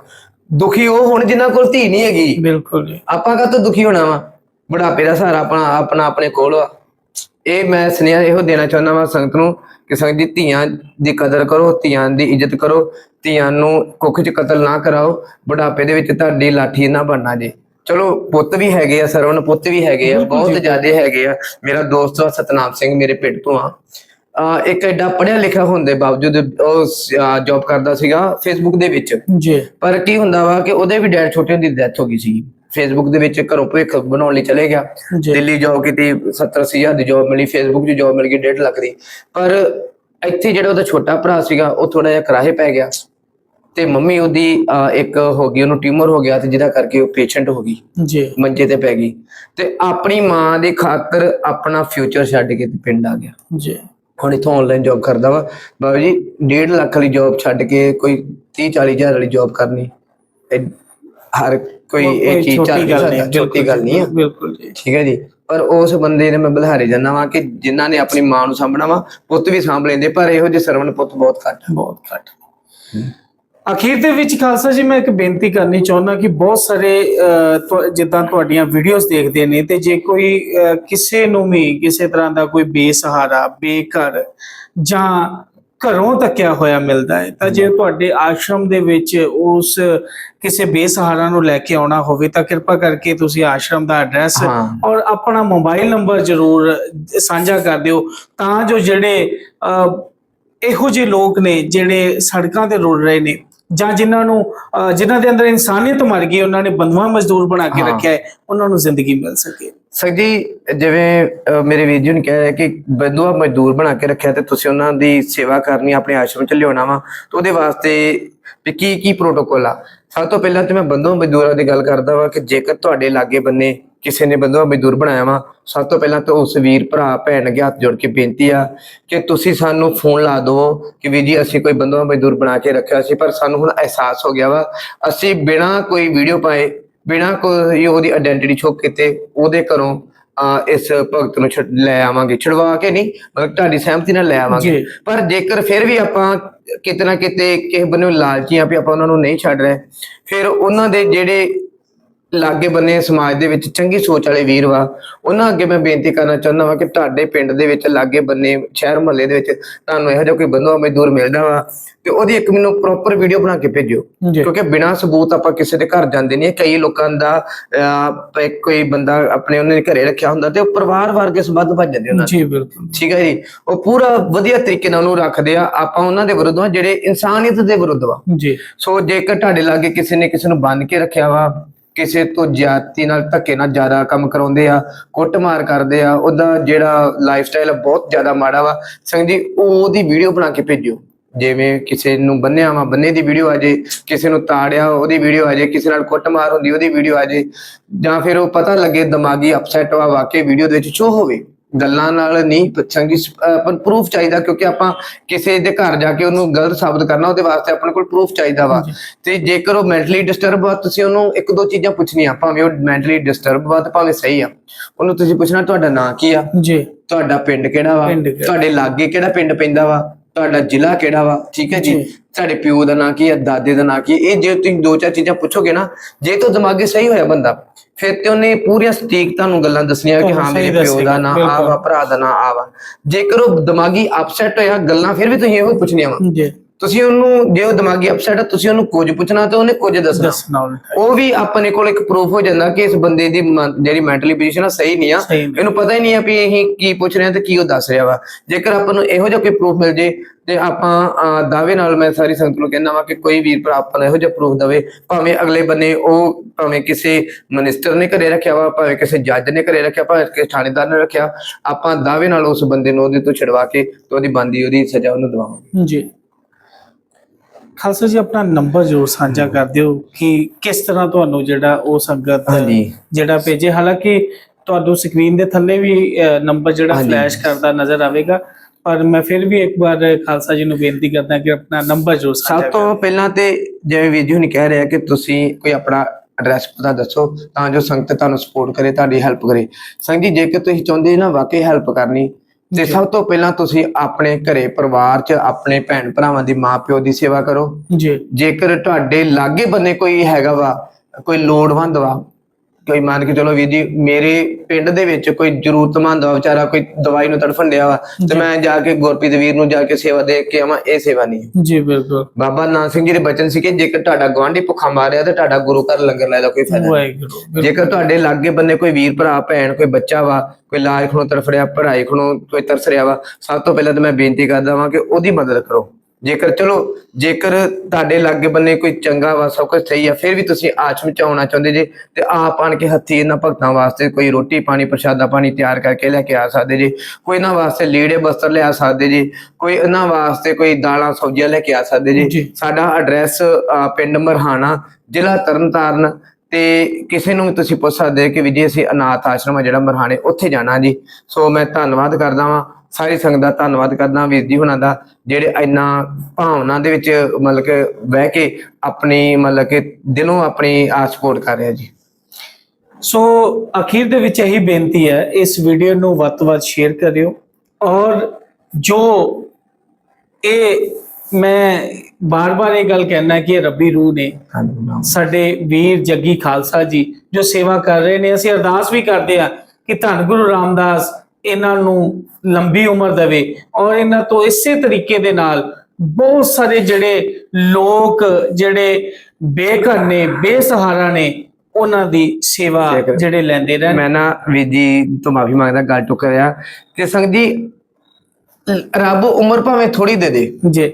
ਦੁਖੀ ਉਹ ਹੁਣ ਜਿਨ੍ਹਾਂ ਕੋਲ ਧੀ ਨਹੀਂ ਹੈਗੀ। ਬਿਲਕੁਲ ਜੀ। ਆਪਾਂ ਕਾ ਦੁਖੀ ਹੋਣਾ ਵਾ? ਬੁਢਾਪੇ ਦਾ ਸਹਾਰਾ ਆਪਣਾ ਆਪਣਾ ਆਪਣੇ ਕੋਲ ਵਾ ਇਹ ਮੈਂ ਸੁਨੇਹਾ ਇਹੋ ਦੇਣਾ ਚਾਹੁੰਦਾ ਵਾਂ ਸੰਗਤ ਨੂੰ ਕਿ ਸੰਗਤ ਦੀ ਧੀਆਂ ਦੀ ਕਦਰ ਕਰੋ ਧੀਆਂ ਦੀ ਇੱਜ਼ਤ ਕਰੋ ਧੀਆਂ ਨੂੰ ਕੁੱਖ 'ਚ ਕਤਲ ਨਾ ਕਰਾਓ ਬੁਢਾਪੇ ਦੇ ਵਿੱਚ ਤੁਹਾਡੀ ਲਾਠੀ ਨਾ ਬਣਨਾ ਜੇ। ਚਲੋ ਪੁੱਤ ਵੀ ਹੈਗੇ ਆ ਸਰਵਣ ਪੁੱਤ ਵੀ ਹੈਗੇ ਆ ਬਹੁਤ ਜ਼ਿਆਦੇ ਹੈਗੇ ਆ। ਮੇਰਾ ਦੋਸਤ ਆ ਸਤਨਾਮ ਸਿੰਘ ਮੇਰੇ ਪਿੰਡ ਤੋਂ ਆ। ਇੱਕ ਐਡਾ ਪੜਿਆ ਲਿਖਿਆ ਹੋਣ ਦੇ ਬਾਵਜੂਦ ਉਹ ਜੌਬ ਕਰਦਾ ਸੀਗਾ ਫੇਸਬੁੱਕ ਦੇ ਵਿੱਚ। ਜੀ। ਪਰ ਕੀ ਹੁੰਦਾ ਵਾ ਕਿ ਉਹਦੇ ਵੀ ਡੈਡ ਛੋਟੇ ਹੁੰਦੀ ਡੈਥ ਹੋ ਗਈ ਸੀ। ਫੇਸਬੁੱਕ ਦੇ ਵਿੱਚ ਘਰੋਂ ਭਵਿੱਖ ਬਣਾਉਣ ਲਈ ਚਲੇ ਗਿਆ। ਦਿੱਲੀ ਜੌਬ ਕੀਤੀ 70 ਅੱਸੀ ਹਜ਼ਾਰ ਦੀ ਜੌਬ ਮਿਲੀ ਫੇਸਬੁੱਕ 'ਚ ਜੌਬ ਮਿਲ ਗਈ 1.5 ਲੱਖ ਦੀ। ਪਰ ਇੱਥੇ ਜਿਹੜਾ ਉਹਦਾ ਛੋਟਾ ਭਰਾ ਸੀਗਾ ਉਹ ਥੋੜਾ ਜਿਹਾ ਕਰਾਹੇ ਪੈ ਗਿਆ ਤੇ ਮੰਮੀ ਉਹਦੀ ਇੱਕ ਹੋ ਗਈ ਉਹਨੂੰ ਟਿਊਮਰ ਹੋ ਗਿਆ ਤੇ ਜਿਹਦਾ ਕਰਕੇ ਉਹ ਪੇਸ਼ੈਂਟ ਹੋ ਗਈ ਜੀ। ਮੰਜੇ ਤੇ ਪੈ ਗਈ। ਤੇ ਆਪਣੀ ਮਾਂ ਦੇ ਖਾਤਰ ਆਪਣਾ ਫਿਊਚਰ ਛੱਡ ਕੇ ਪਿੰਡ ਆ ਗਿਆ। ਜੀ। ਹੁਣ ਇਥੋਂ ਆਨਲਾਈਨ ਜੌਬ ਕਰਦਾ ਵਾ। ਬਾਬਾ ਜੀ 1.5 ਲੱਖ ਵਾਲੀ ਜੌਬ ਛੱਡ ਕੇ ਕੋਈ 30 40 ਹਜ਼ਾਰ ਵਾਲੀ ਜੌਬ ਕਰਨੀ ਹਰ ਕੋਈ ਇਹ ਚੀਜ਼ ਚੱਲ ਨਹੀਂ ਛੋਟੀ ਗੱਲ ਨਹੀਂ ਬਿਲਕੁਲ ਜੀ। ਠੀਕ ਹੈ ਜੀ। ਪਰ ਉਸ ਬੰਦੇ ਨੇ ਮੈਂ ਬਲਹਾਰੇ ਜਾਂਦਾ ਵਾਂ ਕਿ ਜਿਨ੍ਹਾਂ ਨੇ ਆਪਣੀ ਮਾਂ ਨੂੰ ਸਾਂਭਣਾ ਵਾ ਪੁੱਤ ਵੀ ਸਾਂਭ ਲੈਂਦੇ ਪਰ ਇਹੋ ਜਿਹੇ ਸਰਵਣ ਪੁੱਤ ਬਹੁਤ ਘੱਟ। ਬਹੁਤ ਘੱਟ। ਅਖੀਰ ਦੇ ਵਿੱਚ ਖਾਲਸਾ ਜੀ ਮੈਂ ਇੱਕ ਬੇਨਤੀ ਕਰਨੀ ਚਾਹੁੰਦਾ ਕਿ ਬਹੁਤ ਸਾਰੇ ਜਿੱਦਾਂ ਤੁਹਾਡੀਆਂ ਵੀਡੀਓਜ਼ ਦੇਖਦੇ ਨੇ ਤੇ ਜੇ ਕੋਈ ਕਿਸੇ ਨੂੰ ਵੀ ਕਿਸੇ ਤਰ੍ਹਾਂ ਦਾ ਕੋਈ ਬੇਸਹਾਰਾ ਬੇਘਰ ਜਾਂ ਘਰੋਂ ਤੱਕਿਆ ਹੋਇਆ ਮਿਲਦਾ ਹੈ ਤਾਂ ਜੇ ਤੁਹਾਡੇ ਆਸ਼ਰਮ ਦੇ ਵਿੱਚ ਉਸ ਕਿਸੇ ਬੇਸਹਾਰਾ ਨੂੰ ਲੈ ਕੇ ਆਉਣਾ ਹੋਵੇ ਤਾਂ ਕਿਰਪਾ ਕਰਕੇ ਤੁਸੀਂ ਆਸ਼ਰਮ ਦਾ ਐਡਰੈਸ। ਔਰ ਆਪਣਾ ਮੋਬਾਈਲ ਨੰਬਰ ਜ਼ਰੂਰ ਸਾਂਝਾ ਕਰ ਦਿਓ ਤਾਂ ਜੋ ਜਿਹੜੇ ਇਹੋ ਜਿਹੇ ਲੋਕ ਨੇ ਜਿਹੜੇ ਸੜਕਾਂ ਤੇ ਰੁਲ ਰਹੇ ਨੇ ਜਾਂ ਜਿਨ੍ਹਾਂ ਨੂੰ ਜਿਨ੍ਹਾਂ ਦੇ ਅੰਦਰ ਇਨਸਾਨੀਅਤ ਮਰ ਗਈ ਉਹਨਾਂ ਨੇ ਬੰਦਵਾ ਮਜ਼ਦੂਰ ਬਣਾ ਕੇ। ਰੱਖਿਆ ਹੈ ਉਹਨਾਂ ਨੂੰ ਜ਼ਿੰਦਗੀ ਮਿਲ ਸਕੇ ਸਰ ਜੀ ਜਿਵੇਂ ਅਹ, ਮੇਰੇ ਵੀਰ ਜੀ ਨੇ ਕਿਹਾ ਹੈ ਕਿ ਬੰਦੂਆ ਮਜ਼ਦੂਰ ਬਣਾ ਕੇ ਰੱਖਿਆ ਤੇ ਤੁਸੀਂ ਉਹਨਾਂ ਦੀ ਸੇਵਾ ਕਰਨੀ ਆਪਣੇ ਆਸ਼ਰਮ ਚ ਲਿਆਉਣਾ ਵਾ ਤੇ ਉਹਦੇ ਵਾਸਤੇ ਵੀ ਕੀ ਕੀ ਪ੍ਰੋਟੋਕੋਲ ਆ? ਸਭ ਤੋਂ ਪਹਿਲਾਂ ਤੇ ਮੈਂ ਬੰਦੂਆ ਮਜ਼ਦੂਰਾਂ ਦੀ ਗੱਲ ਕਰਦਾ ਵਾ ਕਿ ਜੇਕਰ ਤੁਹਾਡੇ ਲਾਗੇ ਬੰਨੇ ਕਿਸੇ ਨੇ ਬੰਦੂਆ ਮਜ਼ਦੂਰ ਬਣਾਇਆ ਵਾ ਸਭ ਤੋਂ ਪਹਿਲਾਂ ਤਾਂ ਉਸ ਵੀਰ ਭਰਾ ਭੈਣ ਅੱਗੇ ਹੱਥ ਜੋੜ ਕੇ ਬੇਨਤੀ ਆ ਕਿ ਤੁਸੀਂ ਸਾਨੂੰ ਫੋਨ ਲਾ ਦਿਓ ਕਿ ਵੀ ਜੀ ਅਸੀਂ ਕੋਈ ਬੰਦੂਆ ਮਜ਼ਦੂਰ ਬਣਾ ਕੇ ਰੱਖਿਆ ਸੀ ਪਰ ਸਾਨੂੰ ਹੁਣ ਅਹਿਸਾਸ ਹੋ ਗਿਆ ਵਾ ਅਸੀਂ ਬਿਨਾਂ ਕੋਈ ਵੀਡੀਓ ਪਾਏ ਬਿਨਾਂ ਕੋਈ ਉਹਦੀ ਆਇਡੈਂਟੀਟੀ ਛੁਪ ਕੀਤੇ ਉਹਦੇ ਘਰੋਂ ਇਸ ਭਗਤ ਨੂੰ ਛੁਡ- ਲੈ ਆਵਾਂਗੇ ਛੁਡਵਾ ਕੇ ਨਹੀਂ ਮਤਲਬ ਤੁਹਾਡੀ ਸਹਿਮਤੀ ਨਾਲ ਲੈ ਆਵਾਂਗੇ। ਪਰ ਜੇਕਰ ਫਿਰ ਵੀ ਆਪਾਂ ਕਿਤੇ ਨਾ ਕਿਤੇ ਕਿਸੇ ਬੰਨੇ ਲਾਲਚੀ ਆ ਵੀ ਆਪਾਂ ਉਹਨਾਂ ਨੂੰ ਨਹੀਂ ਛੱਡ ਰਹੇ ਫਿਰ ਉਹਨਾਂ ਦੇ ਜਿਹੜੇ ਲਾਗੇ ਬੰਨੇ ਸਮਾਜ ਦੇ ਵਿੱਚ ਚੰਗੀ ਸੋਚ ਵਾਲੇ ਵੀਰ ਵਾ। ਉਹਨਾਂ ਅੱਗੇ ਮੈਂ ਬੇਨਤੀ ਕਰਨਾ ਚਾਹੁੰਦਾ ਵਾਂ ਕਿ ਤੁਹਾਡੇ ਪਿੰਡ ਦੇ ਵਿੱਚ ਲਾਗੇ ਬੰਨੇ ਸ਼ਹਿਰ ਮਹੱਲੇ ਦੇ ਵਿੱਚ ਤੁਹਾਨੂੰ ਇਹੋ ਜਿਹਾ ਕੋਈ ਬੰਦਾ ਮਜ਼ਦੂਰ ਮਿਲਦਾ ਵਾ ਤੇ ਉਹਦੀ ਇੱਕ ਮੈਨੂੰ ਪ੍ਰੋਪਰ ਵੀਡੀਓ ਬਣਾ ਕੇ ਭੇਜਿਓ। ਕਿਉਂਕਿ ਬਿਨਾਂ ਸਬੂਤ ਆਪਾਂ ਕਿਸੇ ਦੇ ਘਰ ਜਾਂਦੇ ਨਹੀਂ। ਕਈ ਲੋਕਾਂ ਦਾ ਕੋਈ ਬੰਦਾ ਆਪਣੇ ਉਹਨਾਂ ਦੇ ਘਰੇ ਰੱਖਿਆ ਹੁੰਦਾ ਤੇ ਉਹ ਪਰਿਵਾਰ ਵਰਗੇ ਸੰਬੰਧ ਭੱਜ ਜਾਂਦੇ ਉਹਨਾਂ। ਜੀ ਬਿਲਕੁਲ। ਠੀਕ ਹੈ ਜੀ? ਉਹ ਪੂਰਾ ਵਧੀਆ ਤਰੀਕੇ ਨਾਲ ਉਹਨੂੰ ਰੱਖਦੇ ਆ। ਆਪਾਂ ਉਹਨਾਂ ਦੇ ਵਿਰੁੱਧ ਆ ਜਿਹੜੇ ਇਨਸਾਨੀਅਤ ਦੇ ਵਿਰੁੱਧ ਵਾ। ਜੀ। ਸੋ ਜੇਕਰ ਤੁਹਾਡੇ ਲਾਗੇ ਕਿਸੇ ਨੇ ਕਿਸੇ ਨੂੰ ਬੰਨ ਕੇ ਰੱਖਿਆ ਵਾ ਕਿਸੇ ਤੋਂ ਜਾਤੀ ਨਾਲ ਧੱਕੇ ਨਾਲ ਜ਼ਿਆਦਾ ਕੰਮ ਕਰਾਉਂਦੇ ਆ, ਕੁੱਟਮਾਰ ਕਰਦੇ ਆ, ਉਹਦਾ ਜਿਹੜਾ ਲਾਈਫ ਸਟਾਈਲ ਆ ਬਹੁਤ ਜ਼ਿਆਦਾ ਮਾੜਾ ਵਾ। ਸਿੰਘ ਜੀ, ਉਹਦੀ ਵੀਡੀਓ ਬਣਾ ਕੇ ਭੇਜਿਓ। ਜਿਵੇਂ ਕਿਸੇ ਨੂੰ ਬੰਨਿਆ ਵਾ, ਬੰਨੇ ਦੀ ਵੀਡੀਓ ਆ ਜੇ, ਕਿਸੇ ਨੂੰ ਤਾੜਿਆ, ਉਹਦੀ ਵੀਡੀਓ ਆ ਜੇ, ਕਿਸੇ ਨਾਲ ਕੁੱਟਮਾਰ ਹੁੰਦੀ, ਉਹਦੀ ਵੀਡੀਓ ਆ ਜੇ, ਜਾਂ ਫਿਰ ਉਹ ਪਤਾ ਲੱਗੇ ਦਿਮਾਗੀ ਅਪਸੈਟ ਵਾ, ਵਾਕਈ ਵੀਡੀਓ ਦੇ ਵਿੱਚ ਸ਼ੋ ਹੋਵੇ। ਗੱਲਾਂ ਨਾਲ ਨਹੀਂ ਚੰਗੀ ਆਪਾਂ ਪ੍ਰੂਫ ਚਾਹੀਦਾ ਕਿਉਂਕਿ ਆਪਾਂ ਕਿਸੇ ਦੇ ਘਰ ਜਾ ਕੇ ਉਹਨੂੰ ਗਲਤ ਸਾਬਤ ਕਰਨਾ ਉਹਦੇ ਵਾਸਤੇ ਆਪਣੇ ਕੋਲ ਪ੍ਰੂਫ ਚਾਹੀਦਾ ਵਾ। ਤੇ ਜੇਕਰ ਉਹ ਮੈਂਟਲੀ ਡਿਸਟਰਬ ਆ ਤੁਸੀਂ ਉਹਨੂੰ ਇੱਕ ਦੋ ਚੀਜ਼ਾਂ ਪੁੱਛਣੀਆਂ ਭਾਵੇਂ ਉਹ ਮੈਂਟਲੀ ਡਿਸਟਰਬ ਆ ਤੇ ਭਾਵੇਂ ਸਹੀ ਆ। ਉਹਨੂੰ ਤੁਸੀਂ ਪੁੱਛਣਾ ਤੁਹਾਡਾ ਨਾਂ ਕੀ ਆ? ਜੀ। ਤੁਹਾਡਾ ਪਿੰਡ ਕਿਹੜਾ ਵਾ? ਤੁਹਾਡੇ ਲਾਗੇ ਕਿਹੜਾ ਪਿੰਡ ਪੈਂਦਾ ਵਾ? ਤੁਹਾਡਾ ਜ਼ਿਲ੍ਹਾ ਕਿਹੜਾ ਵਾ? ਠੀਕ ਹੈ ਜੀ। ਤੁਹਾਡੇ ਪਿਓ ਦਾ ਨਾਂ ਕੀ ਹੈ ਦਾਦੇ ਦਾ ਨਾਂ ਕੀ ਇਹ ਜੇ ਤੁਸੀਂ ਦੋ ਚਾਰ ਚੀਜ਼ਾਂ ਪੁੱਛੋਗੇ ਨਾ ਜੇ ਤੋਂ ਦਿਮਾਗੇ ਸਹੀ ਹੋਇਆ ਬੰਦਾ ਫਿਰ ਤੇ ਉਹਨੇ ਪੂਰੀਆਂ ਸਟੀਕ ਤੁਹਾਨੂੰ ਗੱਲਾਂ ਦੱਸਣੀਆਂ ਕਿ ਹਾਂ ਮੇਰੇ ਪਿਓ ਦਾ ਨਾਂ ਆ। ਵਾ ਭਰਾ ਦਾ ਨਾਂ ਆ ਵਾ ਜੇਕਰ ਉਹ ਦਿਮਾਗੀ ਅਪਸੈਟ ਹੋਇਆ ਗੱਲਾਂ ਫਿਰ ਵੀ ਤੁਸੀਂ ਇਹੋ ਪੁੱਛਣੀਆਂ ਵਾ। ਜੀ। ਤੁਸੀਂ ਉਹਨੂੰ ਜੇ ਉਹ ਦਿਮਾਗੀ ਅਪਸੈਟ ਹੈ ਤੁਸੀਂ ਉਹਨੂੰ ਕੁਝ ਪੁੱਛਣਾ ਤੇ ਉਹਨੇ ਕੁਝ ਦੱਸਣਾ। ਦੱਸਣਾ ਉਲਟਾ ਉਹ ਵੀ ਆਪਣੇ ਕੋਲ ਇੱਕ ਪ੍ਰੂਫ ਹੋ ਜਾਂਦਾ ਕਿ ਇਸ ਬੰਦੇ ਦੀ ਮਨ- ਜਿਹੜੀ ਮੈਂਟਲੀ ਪੋਜੀਸ਼ਨ ਆ ਸਹੀ ਨਹੀਂ ਆ। ਸਹੀ ਨਹੀਂ। ਇਹਨੂੰ ਪਤਾ ਹੀ ਨਹੀਂ ਆ ਵੀ ਇਹ ਕੀ ਪੁੱਛ ਰਿਹਾ ਤੇ ਕੀ ਉਹ ਦੱਸ ਰਿਹਾ ਵਾ। ਜੇਕਰ ਆਪਾਂ ਨੂੰ ਇਹੋ ਜਿਹਾ ਕੋਈ ਪ੍ਰੂਫ ਮਿਲ ਜੇ ਤੇ ਆਪਾਂ ਦਾਅਵੇ ਨਾਲ ਮੈਂ ਸਾਰੀ ਸੰਗਤ ਨੂੰ ਕਹਿੰਦਾ ਵਾਂ ਕਿ ਕੋਈ ਵੀਰ ਭਰਾ ਆਪਾਂ ਨੂੰ ਇਹੋ ਜਿਹਾ ਪ੍ਰੂਫ ਦਵੇ ਭਾਵੇਂ ਅਗਲੇ ਬੰਨੇ ਉਹ ਭਾਵੇਂ ਕਿਸੇ ਮਿਨਿਸਟਰ ਨੇ ਘਰੇ ਰੱਖਿਆ ਵਾ ਭਾਵੇਂ ਕਿਸੇ ਜੱਜ ਨੇ ਘਰੇ ਰੱਖਿਆ ਭਾਵੇਂ ਕਿਸੇ ਥਾਣੇਦਾਰ ਨੇ ਰੱਖਿਆ ਆਪਾਂ ਦਾਅਵੇ ਨਾਲ ਉਸ ਬੰਦੇ ਨੂੰ ਉਹਦੇ ਤੋਂ ਛਡਵਾ ਕੇ ਤੇ ਉਹਦੀ ਬੰਦੀ ਉਹਦੀ ਸਜ਼ਾ ਉਹਨੂੰ ਦਿਵਾਵਾਂਗੇ। ਜੀ। ਖਾਲਸਾ ਜੀ ਆਪਣਾ ਨੰਬਰ ਜ਼ਰੂਰ ਸਾਂਝਾ ਕਰ ਦਿਓ ਕਿ ਕਿਸ ਤਰ੍ਹਾਂ ਤੁਹਾਨੂੰ ਜਿਹੜਾ ਉਹ ਸੰਗਤ। ਜਿਹੜਾ ਭੇਜੇ। ਹਾਲਾਂਕਿ ਤੁਹਾਨੂੰ ਸਕਰੀਨ ਦੇ ਥੱਲੇ ਵੀ ਨੰਬਰ ਜਿਹੜਾ। ਫਲੈਸ਼ ਕਰਦਾ ਨਜ਼ਰ ਆਵੇਗਾ। ਪਰ ਮੈਂ ਫਿਰ ਵੀ ਇੱਕ ਵਾਰ ਖਾਲਸਾ ਜੀ ਨੂੰ ਬੇਨਤੀ ਕਰਦਾ ਕਿ ਆਪਣਾ ਨੰਬਰ ਸਾਂਝਾ ਸਭ ਤੋਂ ਪਹਿਲਾਂ ਤੇ ਜਿਵੇਂ ਵੀਡੀਓ ਨਹੀਂ ਕਹਿ ਰਿਹਾ ਕਿ ਤੁਸੀਂ ਕੋਈ ਆਪਣਾ ਐਡਰੈਸ ਪਤਾ ਦੱਸੋ ਤਾਂ ਜੋ ਸੰਗਤ ਤੁਹਾਨੂੰ ਸਪੋਰਟ ਕਰੇ ਤੁਹਾਡੀ ਹੈਲਪ ਕਰੇ। ਸੰਗਤ ਜੀ ਜੇਕਰ ਤੁਸੀਂ ਚਾਹੁੰਦੇ ਨਾ ਵਾਕਈ ਹੈਲਪ ਕਰਨੀ ਤੇ ਸਭ ਤੋਂ ਪਹਿਲਾਂ ਤੁਸੀਂ ਆਪਣੇ ਘਰੇ ਪਰਿਵਾਰ 'ਚ ਆਪਣੇ ਭੈਣ ਭਰਾਵਾਂ ਦੀ ਮਾਂ ਪਿਓ ਦੀ ਸੇਵਾ ਕਰੋ। ਜੀ। ਜੇਕਰ ਤੁਹਾਡੇ ਲਾਗੇ ਬੰਨੇ ਕੋਈ ਹੈਗਾ ਵਾ ਕੋਈ ਲੋੜਵੰਦ ਵਾ ਕੋਈ ਮੰਨ ਕੇ ਚਲੋ ਵੀਰ ਜੀ ਮੇਰੇ ਪਿੰਡ ਦੇ ਵਿੱਚ ਕੋਈ ਜ਼ਰੂਰਤਮੰਦ ਆ ਵਿਚਾਰਾ ਕੋਈ ਦਵਾਈ ਨੂੰ ਤੜਫਣ ਡਿਆ ਵਾ ਤੇ ਮੈਂ ਜਾ ਕੇ ਗੁਰਪ੍ਰੀਤ ਵੀਰ ਨੂੰ ਜਾ ਕੇ ਸੇਵਾ ਦੇ ਕੇ ਆਵਾਂ ਇਹ ਸੇਵਾ ਨਹੀਂ ਹੈ। ਜੀ ਬਿਲਕੁਲ। ਬਾਬਾ ਨਾਨਕ ਸਿੰਘ ਜੀ ਦੇ ਬਚਨ ਸੀ ਕਿ ਜੇਕਰ ਤੁਹਾਡਾ ਗਵਾਂਢੀ ਭੁੱਖਾ ਮਾਰਿਆ ਤੇ ਤੁਹਾਡਾ ਗੁਰੂ ਘਰ ਲੰਗਰ ਲਾਇਆ ਦਾ ਕੋਈ ਫਾਇਦਾ ਨਹੀਂ। ਵਾਹਿਗੁਰੂ ਬਿਲਕੁਲ। ਜੇਕਰ ਤੁਹਾਡੇ ਲਾਗੇ ਬੰਨੇ ਕੋਈ ਵੀਰ ਭਰਾ ਭੈਣ ਕੋਈ ਬੱਚਾ ਵਾ ਕੋਈ ਲਾਜ ਖਣੋ ਤਰਫ ਰਿਹਾ ਪੜ੍ਹਾਈ ਖਣੋ ਕੋਈ ਤਰਸ ਰਿਹਾ ਵਾ ਸਭ ਤੋਂ ਪਹਿਲਾਂ ਤਾਂ ਮੈਂ ਬੇਨਤੀ ਕਰਦਾ ਵਾਂ ਕਿ ਉਹਦੀ ਮਦਦ ਕਰੋ। ਜੇਕਰ ਚਲੋ ਜੇਕਰ ਤੁਹਾਡੇ ਲਾਗੇ ਬੰਨੇ ਕੋਈ ਚੰਗਾ ਵਾ ਸਭ ਕੁਝ ਸਹੀ ਆ ਫਿਰ ਵੀ ਤੁਸੀਂ ਆਸ਼ਰਮ ਚ ਆਉਣਾ ਚਾਹੁੰਦੇ ਜੇ ਤੇ ਆਪ ਆਣ ਕੇ ਹੱਥੀ ਇਹਨਾਂ ਭਗਤਾਂ ਵਾਸਤੇ ਕੋਈ ਰੋਟੀ ਪਾਣੀ ਪ੍ਰਸ਼ਾਦਾ ਪਾਣੀ ਤਿਆਰ ਕਰਕੇ ਲੈ ਕੇ ਆ ਸਕਦੇ ਜੇ ਕੋਈ ਇਹਨਾਂ ਵਾਸਤੇ ਲੀੜੇ ਬਸਤਰ ਲਿਆ ਸਕਦੇ ਜੇ ਕੋਈ ਇਹਨਾਂ ਵਾਸਤੇ ਕੋਈ ਦਾਲਾਂ ਸਬਜ਼ੀਆਂ ਲੈ ਕੇ ਆ ਸਕਦੇ ਜੀ। ਜੇ। ਸਾਡਾ ਐਡਰੈਸ ਪਿੰਡ ਮਰਹਾਣਾ ਜ਼ਿਲ੍ਹਾ ਤਰਨਤਾਰਨ ਤੇ ਕਿਸੇ ਨੂੰ ਵੀ ਤੁਸੀਂ ਪੁੱਛ ਸਕਦੇ ਕਿ ਵੀ ਜੀ ਅਸੀਂ ਅਨਾਥ ਆਸ਼ਰਮ ਆ ਜਿਹੜਾ ਮਰਹਾਣੇ ਉੱਥੇ ਜਾਣਾ ਜੀ। ਸੋ ਮੈਂ ਧੰਨਵਾਦ ਕਰਦਾ ਵਾਂ। ਸਾਰੀ ਸੰਗਤ ਦਾ ਧੰਨਵਾਦ ਕਰਦਾ ਵੀਰ ਜੀ ਹੁਣਾਂ ਦਾ ਜਿਹੜੇ ਇੰਨਾ ਭਾਵਨਾ ਦੇ ਵਿੱਚ ਮਤਲਬ ਕਿ ਬਹਿ ਕੇ ਆਪਣੀ ਮਤਲਬ ਕਿ ਦਿਲੋਂ ਆਪਣੀ ਆ ਸਪੋਰਟ ਕਰ ਰਿਹਾ ਜੀ। ਸੋ ਅਖੀਰ ਦੇ ਵਿੱਚ ਇਹੀ ਬੇਨਤੀ ਹੈ ਇਸ ਵੀਡੀਓ ਨੂੰ ਵੱਧ ਤੋਂ ਵੱਧ ਸ਼ੇਅਰ ਕਰਿਓ ਔਰ ਜੋ ਇਹ ਮੈਂ ਬਾਰ-ਬਾਰ ਇਹ ਗੱਲ ਕਹਿਣਾ ਕਿ ਰੱਬੀ ਰੂਹ ਨੇ। ਸਾਡੇ ਵੀਰ ਜੱਗੀ ਖਾਲਸਾ ਜੀ ਜੋ ਸੇਵਾ ਕਰ ਰਹੇ ਨੇ ਅਸੀਂ ਅਰਦਾਸ ਵੀ ਕਰਦੇ ਆ ਕਿ ਧੰਨ ਗੁਰੂ ਰਾਮਦਾਸ ਇਹਨਾਂ ਨੂੰ ਲੰਬੀ ਉਮਰ ਦੇਵੇ ਔਰ ਇਹਨਾਂ ਤੋਂ ਇਸੇ ਤਰੀਕੇ ਦੇ ਨਾਲ ਬਹੁਤ ਸਾਰੇ ਜਿਹੜੇ ਲੋਕ ਜਿਹੜੇ ਬੇਘਰ ਨੇ ਬੇਸਹਾਰਾ ਨੇ ਉਹਨਾਂ ਦੀ ਸੇਵਾ ਜਿਹੜੇ ਲੈਂਦੇ ਰਹਿਣ। ਮੈਂ ਨਾ ਵੀਰ ਜੀ ਤੋਂ ਮਾਫੀ ਮੰਗਦਾ ਗੱਲ ਟੁੱਕ ਰਿਹਾ। ਤੇ ਸੰਗਤ ਜੀ ਰੱਬ ਉਮਰ ਭਾਵੇਂ ਥੋੜੀ ਦੇ ਦੇ ਜੀ।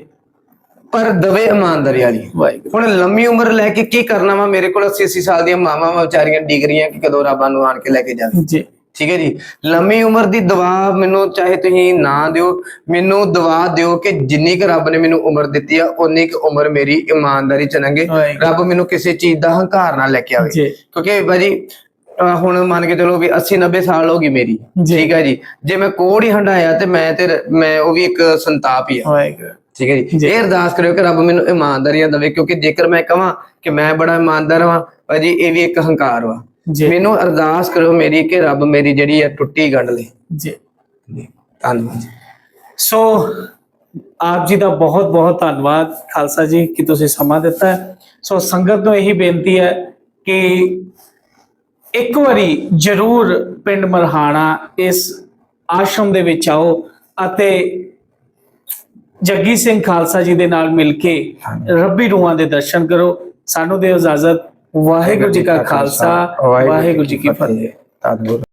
ਪਰ ਦਵੇ ਇਮਾਨਦਾਰੀ ਵਾਲੀ। ਹੁਣ ਲੰਮੀ ਉਮਰ ਲੈ ਕੇ ਕੀ ਕਰਨਾ ਵਾ? ਮੇਰੇ ਕੋਲ 80 80 ਸਾਲ ਦੀਆਂ ਮਾਵਾਂ ਵਾ ਵਿਚਾਰੀਆਂ ਡਿਗਰੀਆਂ ਕਿ ਕਦੋਂ ਰੱਬਾਂ ਨੂੰ ਆਣ ਕੇ ਲੈ ਕੇ ਜਾਵੇ? ਜੀ। ਠੀਕ ਹੈ ਜੀ? ਲੰਮੀ ਉਮਰ ਦੀ ਦਵਾ ਮੈਨੂੰ ਚਾਹੇ ਤੁਸੀਂ ਨਾ ਦਿਓ ਮੈਨੂੰ ਦਵਾ ਦਿਓ ਕਿ ਜਿੰਨੀ ਕੁ ਰੱਬ ਨੇ ਮੈਨੂੰ ਉਮਰ ਦਿੱਤੀ ਆ ਉਨੀ ਕੁ ਉਮਰ ਮੇਰੀ ਇਮਾਨਦਾਰੀ ਚ ਲੰਘੇ। ਰੱਬ ਮੈਨੂੰ ਕਿਸੇ ਚੀਜ਼ ਦਾ ਹੰਕਾਰ ਨਾ ਲੈ ਕੇ ਆਵੇ। ਕਿਉਂਕਿ ਭਾਜੀ ਅਹ ਹੁਣ ਮੰਨ ਕੇ ਚਲੋ ਵੀ 80 90 ਸਾਲ ਹੋ ਗਈ ਮੇਰੀ। ਠੀਕ ਹੈ ਜੀ? ਜੇ ਮੈਂ ਕੋੜ ਹੀ ਹੰਡਾਇਆ ਤੇ ਮੈਂ ਤੇ ਰ- ਮੈਂ ਉਹ ਵੀ ਇੱਕ ਸੰਤਾਪ ਹੀ ਆ। ਵਾਹਿਗੁਰੂ। ਠੀਕ ਹੈ ਜੀ? ਜੀ। ਇਹ ਅਰਦਾਸ ਕਰਿਓ ਕਿ ਰੱਬ ਮੈਨੂੰ ਇਮਾਨਦਾਰੀਆਂ ਦੇਵੇ ਕਿਉਂਕਿ ਜੇਕਰ ਮੈਂ ਕਹਾਂ ਕਿ ਮੈਂ ਬੜਾ ਇਮਾਨਦਾਰ ਹਾਂ ਭਾਜੀ ਇਹ ਵੀ ਇੱਕ ਹੰਕਾਰ ਵਾ। ਜੀ। ਮੈਨੂੰ ਅਰਦਾਸ ਕਰਿਓ ਮੇਰੀ ਕਿ ਰੱਬ ਮੇਰੀ ਜਿਹੜੀ ਹੈ ਟੁੱਟੀ ਗੰਢ ਲੇ। ਜੀ। ਧੰਨਵਾਦ। ਸੋ ਆਪ ਜੀ ਦਾ ਬਹੁਤ ਬਹੁਤ ਧੰਨਵਾਦ ਖਾਲਸਾ ਜੀ ਕਿ ਤੁਸੀਂ ਸਮਾਂ ਦਿੱਤਾ। ਸੋ ਸੰਗਤ ਨੂੰ ਇਹੀ ਬੇਨਤੀ ਹੈ ਕਿ ਇੱਕ ਵਾਰੀ ਜ਼ਰੂਰ ਪਿੰਡ ਮਰਹਾਣਾ ਇਸ ਆਸ਼ਰਮ ਦੇ ਵਿੱਚ ਆਓ ਅਤੇ ਜੱਗੀ ਸਿੰਘ ਖਾਲਸਾ ਜੀ ਦੇ ਨਾਲ ਮਿਲ ਕੇ ਰੱਬੀ ਰੂਹਾਂ ਦੇ ਦਰਸ਼ਨ ਕਰੋ। ਸਾਨੂੰ ਦਿਓ ਇਜਾਜ਼ਤ। ਵਾਹਿਗੁਰੂ ਜੀ ਕਾ ਖਾਲਸਾ ਵਾਹਿਗੁਰੂ ਜੀ ਕੀ ਫਤਿਹ। ਧੰਨਵਾਦ।